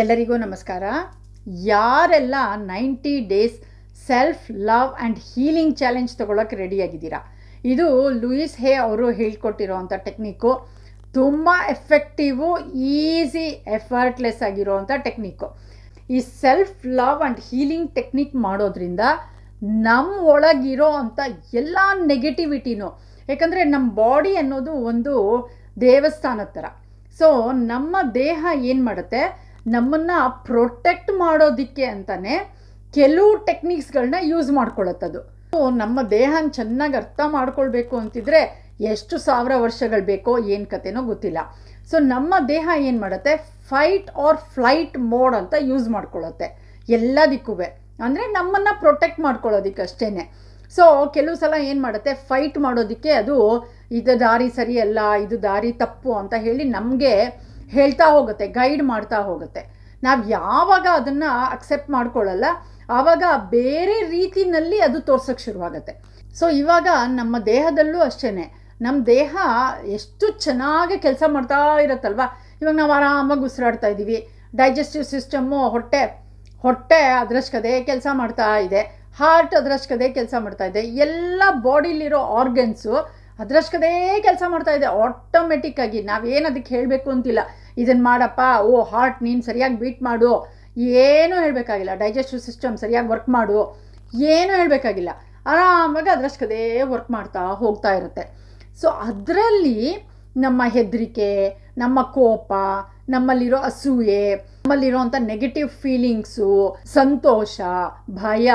ಎಲ್ಲರಿಗೂ ನಮಸ್ಕಾರ. ಯಾರೆಲ್ಲ ninety days self love and healing challenge ತೊಗೊಳಕ್ಕೆ ರೆಡಿಯಾಗಿದ್ದೀರಾ ಇದು ಲೂಯಿಸ್ ಹೇ ಅವರು ಹೇಳ್ಕೊಟ್ಟಿರೋವಂಥ ಟೆಕ್ನಿಕ್ಕು ತುಂಬ ಎಫೆಕ್ಟಿವು ಈಸಿ ಎಫರ್ಟ್ಲೆಸ್ ಆಗಿರೋವಂಥ ಟೆಕ್ನಿಕ್ಕು ಈ self love and healing technique ಮಾಡೋದ್ರಿಂದ ನಮ್ಮ ಒಳಗಿರೋ ಅಂಥ ಎಲ್ಲ ನೆಗೆಟಿವಿಟಿನೂ ಯಾಕಂದರೆ ನಮ್ಮ ಬಾಡಿ ಅನ್ನೋದು ಒಂದು ದೇವಸ್ಥಾನದ ಥರ. ಸೊ ನಮ್ಮ ದೇಹ ಏನು ಮಾಡುತ್ತೆ? ನಮ್ಮನ್ನು ಪ್ರೊಟೆಕ್ಟ್ ಮಾಡೋದಕ್ಕೆ ಅಂತಲೇ ಕೆಲವು ಟೆಕ್ನಿಕ್ಸ್ಗಳನ್ನ ಯೂಸ್ ಮಾಡ್ಕೊಳತ್ತದು. ನಮ್ಮ ದೇಹನ ಚೆನ್ನಾಗಿ ಅರ್ಥ ಮಾಡ್ಕೊಳ್ಬೇಕು ಅಂತಿದ್ರೆ ಎಷ್ಟು ಸಾವಿರ ವರ್ಷಗಳು ಬೇಕೋ ಏನು ಕತೆನೋ ಗೊತ್ತಿಲ್ಲ. ಸೊ ನಮ್ಮ ದೇಹ ಏನು ಮಾಡುತ್ತೆ? ಫೈಟ್ ಆರ್ ಫ್ಲೈಟ್ ಮೋಡ್ ಅಂತ ಯೂಸ್ ಮಾಡ್ಕೊಳ್ಳುತ್ತೆ ಎಲ್ಲದಕ್ಕೂ ಅಂದರೆ ನಮ್ಮನ್ನು ಪ್ರೊಟೆಕ್ಟ್ ಮಾಡ್ಕೊಳ್ಳೋದಿಕ್ಕೆ ಅಷ್ಟೇ ಸೊ ಕೆಲವು ಸಲ ಏನು ಮಾಡುತ್ತೆ? ಫೈಟ್ ಮಾಡೋದಕ್ಕೆ ಅದು ಇದು ದಾರಿ ಸರಿಯಲ್ಲ ಇದು ದಾರಿ ತಪ್ಪು ಅಂತ ಹೇಳಿ ನಮಗೆ ಹೇಳ್ತಾ ಹೋಗುತ್ತೆ ಗೈಡ್ ಮಾಡ್ತಾ ಹೋಗುತ್ತೆ. ನಾವು ಯಾವಾಗ ಅದನ್ನು ಅಕ್ಸೆಪ್ಟ್ ಮಾಡ್ಕೊಳ್ಳಲ್ಲ, ಆವಾಗ ಬೇರೆ ರೀತಿನಲ್ಲಿ ಅದು ತೋರ್ಸೋಕ್ಕೆ ಶುರುವಾಗುತ್ತೆ. ಸೊ ಇವಾಗ ನಮ್ಮ ದೇಹದಲ್ಲೂ ಅಷ್ಟೇ ನಮ್ಮ ದೇಹ ಎಷ್ಟು ಚೆನ್ನಾಗಿ ಕೆಲಸ ಮಾಡ್ತಾ ಇರುತ್ತಲ್ವ? ಇವಾಗ ನಾವು ಆರಾಮಾಗಿ ಉಸಿರಾಡ್ತಾ ಇದ್ದೀವಿ ಡೈಜೆಸ್ಟಿವ್ ಸಿಸ್ಟಮ್ಮು ಹೊಟ್ಟೆ ಹೊಟ್ಟೆ ಅದರಷ್ಟೇ ಕೆಲಸ ಮಾಡ್ತಾ ಇದೆ. ಹಾರ್ಟ್ ಅದರಷ್ಟೇ ಕೆಲಸ ಮಾಡ್ತಾ ಇದೆ. ಎಲ್ಲ ಬಾಡಿಲಿರೋ ಆರ್ಗನ್ಸು ಅದರಷ್ಟೇ ಕೆಲಸ ಮಾಡ್ತಾ ಇದೆ. ಆಟೋಮೆಟಿಕ್ಕಾಗಿ ನಾವೇನು ಅದಕ್ಕೆ ಹೇಳಬೇಕು ಅಂತಿಲ್ಲ. ಇದನ್ನು ಮಾಡಪ್ಪ, ಓ ಹಾರ್ಟ್ ನೀನು ಸರಿಯಾಗಿ ಬೀಟ್ ಮಾಡು. ಏನೂ ಹೇಳಬೇಕಾಗಿಲ್ಲ. ಡೈಜೆಸ್ಟಿವ್ ಸಿಸ್ಟಮ್ ಸರಿಯಾಗಿ ವರ್ಕ್ ಮಾಡು. ಏನೂ ಹೇಳಬೇಕಾಗಿಲ್ಲ. ಆರಾಮಾಗಿ ಅದರಷ್ಟೇ ವರ್ಕ್ ಮಾಡ್ತಾ ಹೋಗ್ತಾ ಇರುತ್ತೆ. ಸೊ ಅದರಲ್ಲಿ ನಮ್ಮ ಹೆದರಿಕೆ, ನಮ್ಮ ಕೋಪ, ನಮ್ಮಲ್ಲಿರೋ ಅಸೂಯೆ ನಮ್ಮಲ್ಲಿರೋಂಥ ನೆಗೆಟಿವ್ ಫೀಲಿಂಗ್ಸು ಸಂತೋಷ, ಭಯ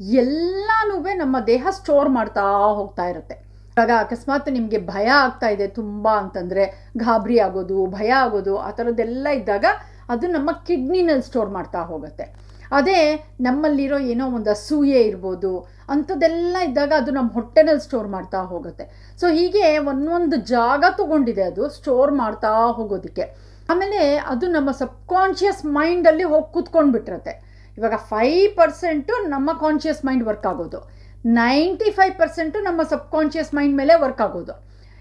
ಎಲ್ಲನೂ ನಮ್ಮ ದೇಹ ಸ್ಟೋರ್ ಮಾಡ್ತಾ ಹೋಗ್ತಾ ಇರುತ್ತೆ. ಇವಾಗ ಅಕಸ್ಮಾತ್ ನಿಮಗೆ ಭಯ ಆಗ್ತಾ ಇದೆ ತುಂಬ ಅಂತಂದರೆ ಗಾಬರಿ ಆಗೋದು, ಭಯ ಆಗೋದು, ಆ ಥರದ್ದೆಲ್ಲ ಇದ್ದಾಗ ಅದು ನಮ್ಮ ಕಿಡ್ನಿನಲ್ಲಿ ಸ್ಟೋರ್ ಮಾಡ್ತಾ ಹೋಗುತ್ತೆ. ಅದೇ ನಮ್ಮಲ್ಲಿರೋ ಏನೋ ಒಂದು ಅಸೂಯೆ ಇರ್ಬೋದು, ಅಂಥದ್ದೆಲ್ಲ ಇದ್ದಾಗ ಅದು ನಮ್ಮ ಹೊಟ್ಟೆನಲ್ಲಿ ಸ್ಟೋರ್ ಮಾಡ್ತಾ ಹೋಗುತ್ತೆ. ಸೊ ಹೀಗೆ ಒಂದೊಂದು ಜಾಗ ತೊಗೊಂಡಿದೆ ಅದು ಸ್ಟೋರ್ ಮಾಡ್ತಾ ಹೋಗೋದಕ್ಕೆ. ಆಮೇಲೆ ಅದು ನಮ್ಮ ಸಬ್ಕಾನ್ಷಿಯಸ್ ಮೈಂಡಲ್ಲಿ ಹೋಗಿ ಕೂತ್ಕೊಂಡು ಬಿಟ್ಟಿರುತ್ತೆ ಇವಾಗ ಫೈವ್ ಪರ್ಸೆಂಟು ನಮ್ಮ ಕಾನ್ಷಿಯಸ್ ಮೈಂಡ್ ವರ್ಕ್ ಆಗೋದು. ನೈಂಟಿ ಫೈವ್ ಪರ್ಸೆಂಟು ನಮ್ಮ ಸಬ್ಕಾನ್ಷಿಯಸ್ ಮೈಂಡ್ ಮೇಲೆ ವರ್ಕ್ ಆಗೋದು.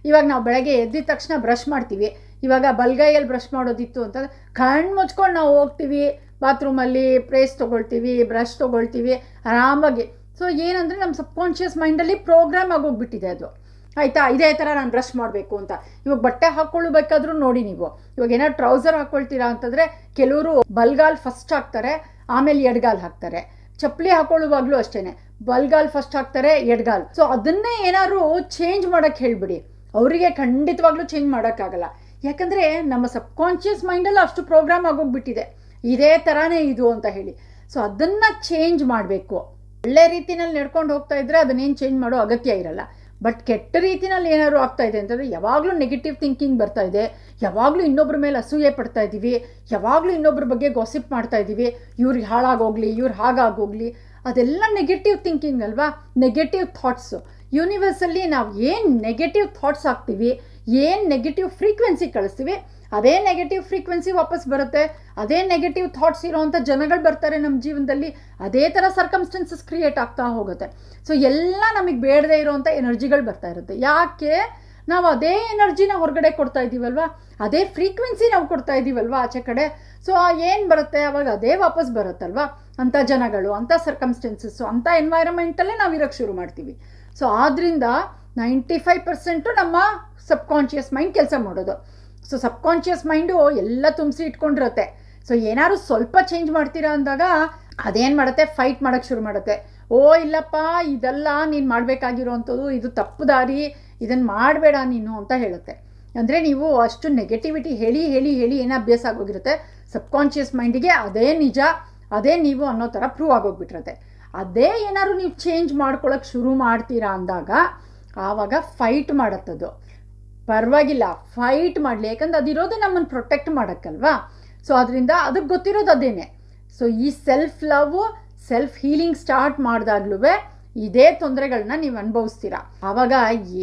ಇವಾಗ ನಾವು ಬೆಳಗ್ಗೆ ಎದ್ದಿದ ತಕ್ಷಣ ಬ್ರಷ್ ಮಾಡ್ತೀವಿ. ಇವಾಗ ಬಲ್ಗೈಯಲ್ಲಿ ಬ್ರಷ್ ಮಾಡೋದಿತ್ತು ಅಂತಂದ್ರೆ ಕಣ್ಣು ಮುಚ್ಕೊಂಡು ನಾವು ಹೋಗ್ತೀವಿ. ಬಾತ್ರೂಮಲ್ಲಿ ಪ್ರೇಸ್ ತೊಗೊಳ್ತೀವಿ, ಬ್ರಷ್ ತೊಗೊಳ್ತೀವಿ, ಆರಾಮಾಗಿ. ಸೊ ಏನಂದರೆ ನಮ್ಮ ಸಬ್ಕಾನ್ಷಿಯಸ್ ಮೈಂಡಲ್ಲಿ ಪ್ರೋಗ್ರಾಮ್ ಆಗೋಗ್ಬಿಟ್ಟಿದೆ ಅದು. ಆಯಿತಾ? ಇದೇ ಥರ ನಾನು ಬ್ರಷ್ ಮಾಡಬೇಕು ಅಂತ. ಇವಾಗ ಬಟ್ಟೆ ಹಾಕ್ಕೊಳ್ಬೇಕಾದ್ರೂ ನೋಡಿ ನೀವು. ಇವಾಗ ಏನಾದ್ರು ಟ್ರೌಸರ್ ಹಾಕ್ಕೊಳ್ತೀರಾ ಅಂತಂದರೆ ಕೆಲವರು ಬಲ್ಗಾಲ್ ಫಸ್ಟ್ ಹಾಕ್ತಾರೆ, ಆಮೇಲೆ ಎಡ್ಗಾಲ್ ಹಾಕ್ತಾರೆ. ಚಪ್ಪಲಿ ಹಾಕೊಳ್ಳುವಾಗಲೂ ಅಷ್ಟೇ ಬಲ್ಗಾಲ್ ಫಸ್ಟ್ ಹಾಕ್ತಾರೆ, ಎಡ್ಗಾಲ್. ಸೊ ಅದನ್ನೇ ಏನಾದ್ರು ಚೇಂಜ್ ಮಾಡೋಕ್ಕೆ ಹೇಳಿಬಿಡಿ. ಅವರಿಗೆ ಖಂಡಿತವಾಗ್ಲೂ ಚೇಂಜ್ ಮಾಡೋಕ್ಕಾಗಲ್ಲ. ಯಾಕಂದರೆ ನಮ್ಮ ಸಬ್ಕಾನ್ಷಿಯಸ್ ಮೈಂಡಲ್ಲಿ ಅಷ್ಟು ಪ್ರೋಗ್ರಾಮ್ ಆಗೋಗ್ಬಿಟ್ಟಿದೆ. ಇದೇ ಥರನೇ ಇದು ಅಂತ ಹೇಳಿ. ಸೊ ಅದನ್ನು ಚೇಂಜ್ ಮಾಡಬೇಕು. ಒಳ್ಳೆ ರೀತಿನಲ್ಲಿ ನಡ್ಕೊಂಡು ಹೋಗ್ತಾ ಇದ್ದರೆ ಅದನ್ನೇನು ಚೇಂಜ್ ಮಾಡೋ ಅಗತ್ಯ ಇರಲ್ಲ. ಬಟ್ ಕೆಟ್ಟ ರೀತಿನಲ್ಲಿ ಏನಾದ್ರು ಆಗ್ತಾ ಇದೆ ಅಂತಂದರೆ ಯಾವಾಗಲೂ ನೆಗೆಟಿವ್ ಥಿಂಕಿಂಗ್ ಬರ್ತಾ ಇದೆ. ಯಾವಾಗಲೂ ಇನ್ನೊಬ್ಬರ ಮೇಲೆ ಅಸೂಯೆ ಪಡ್ತಾ ಇದ್ದೀವಿ ಯಾವಾಗಲೂ ಇನ್ನೊಬ್ಬರ ಬಗ್ಗೆ ಗಾಸಿಪ್ ಮಾಡ್ತಾ ಇದ್ದೀವಿ ಇವ್ರಿಗೆ ಹಾಳಾಗೋಗ್ಲಿ, ಇವ್ರು ಹಾಗಾಗೋಗ್ಲಿ. ಅದೆಲ್ಲ ನೆಗೆಟಿವ್ ಥಿಂಕಿಂಗ್ ಅಲ್ವಾ? ನೆಗೆಟಿವ್ ಥಾಟ್ಸು ಯೂನಿವರ್ಸಲ್ಲಿ ನಾವು ಏನು ನೆಗೆಟಿವ್ ಥಾಟ್ಸ್ ಹಾಕ್ತೀವಿ, ಏನು ನೆಗೆಟಿವ್ ಫ್ರೀಕ್ವೆನ್ಸಿ ಕಳಿಸ್ತೀವಿ, ಅದೇ ನೆಗೆಟಿವ್ ಫ್ರೀಕ್ವೆನ್ಸಿ ವಾಪಸ್ ಬರುತ್ತೆ. ಅದೇ ನೆಗೆಟಿವ್ ಥಾಟ್ಸ್ ಇರೋವಂಥ ಜನಗಳು ಬರ್ತಾರೆ ನಮ್ಮ ಜೀವನದಲ್ಲಿ. ಅದೇ ಥರ ಸರ್ಕಮ್ಸ್ಟೆನ್ಸಸ್ ಕ್ರಿಯೇಟ್ ಆಗ್ತಾ ಹೋಗುತ್ತೆ. ಸೊ ಎಲ್ಲ ನಮಗೆ ಬೇಡದೇ ಇರೋವಂಥ ಎನರ್ಜಿಗಳು ಬರ್ತಾ ಇರುತ್ತೆ. ಯಾಕೆ? ನಾವು ಅದೇ ಎನರ್ಜಿನ ಹೊರಗಡೆ ಕೊಡ್ತಾ ಇದ್ದೀವಲ್ವಾ? ಅದೇ ಫ್ರೀಕ್ವೆನ್ಸಿ ನಾವು ಕೊಡ್ತಾ ಇದ್ದೀವಲ್ವಾ ಆಚೆ ಕಡೆ? ಸೊ ಏನು ಬರುತ್ತೆ? ಅವಾಗ ಅದೇ ವಾಪಸ್ ಬರುತ್ತಲ್ವಾ? ಅಂಥ ಜನಗಳು ಅಂಥ ಸರ್ಕಮ್ಸ್ಟೆನ್ಸಸ್ಸು ಅಂಥ ಎನ್ವೈರಮೆಂಟಲ್ಲೇ ನಾವು ಇರೋಕ್ಕೆ ಶುರು ಮಾಡ್ತೀವಿ. ಸೊ ಆದ್ದರಿಂದ ನೈಂಟಿ ಫೈವ್ ಪರ್ಸೆಂಟು ನಮ್ಮ ಸಬ್ಕಾನ್ಷಿಯಸ್ ಮೈಂಡ್ ಕೆಲಸ ಮಾಡೋದು. ಸೊ ಸಬ್ಕಾನ್ಷಿಯಸ್ ಮೈಂಡು ಎಲ್ಲ ತುಂಬಿಸಿ ಇಟ್ಕೊಂಡಿರುತ್ತೆ. ಸೊ ಏನಾದ್ರು ಸ್ವಲ್ಪ ಚೇಂಜ್ ಮಾಡ್ತೀರಾ ಅಂದಾಗ ಅದೇನು ಮಾಡುತ್ತೆ? ಫೈಟ್ ಮಾಡೋಕ್ಕೆ ಶುರು ಮಾಡುತ್ತೆ. ಓ, ಇಲ್ಲಪ್ಪ, ಇದೆಲ್ಲ ನೀನು ಮಾಡಬೇಕಾಗಿರೋ ಅಂಥದ್ದು ಇದು ತಪ್ಪು ದಾರಿ ಇದನ್ನು ಮಾಡಬೇಡ ನೀನು ಅಂತ ಹೇಳುತ್ತೆ. ಅಂದರೆ ನೀವು ಅಷ್ಟು ನೆಗೆಟಿವಿಟಿ ಹೇಳಿ ಹೇಳಿ ಹೇಳಿ ಏನು ಅಭ್ಯಾಸ ಆಗೋಗಿರುತ್ತೆ? ಸಬ್ಕಾನ್ಷಿಯಸ್ ಮೈಂಡಿಗೆ ಅದೇ ನಿಜ, ಅದೇ ನೀವು ಅನ್ನೋ ಥರ ಪ್ರೂವ್ ಆಗೋಗ್ಬಿಟ್ಟಿರುತ್ತೆ ಅದೇ ಏನಾದ್ರು ನೀವು ಚೇಂಜ್ ಮಾಡ್ಕೊಳ್ಳೋಕೆ ಶುರು ಮಾಡ್ತೀರಾ ಅಂದಾಗ ಆವಾಗ ಫೈಟ್ ಮಾಡತ್ತದು. ಪರವಾಗಿಲ್ಲ ಫೈಟ್ ಮಾಡಲಿ. ಯಾಕಂದ್ರೆ ಅದಿರೋದು ನಮ್ಮನ್ನು ಪ್ರೊಟೆಕ್ಟ್ ಮಾಡೋಕ್ಕಲ್ವಾ? ಸೊ ಅದರಿಂದ ಅದಕ್ಕೆ ಗೊತ್ತಿರೋದು ಅದೇನೆ. ಸೊ ಈ self love self healing start ಮಾಡಿದಾಗ್ಲೂ ಇದೇ ತೊಂದರೆಗಳನ್ನ ನೀವು ಅನುಭವಿಸ್ತೀರಾ? ಆವಾಗ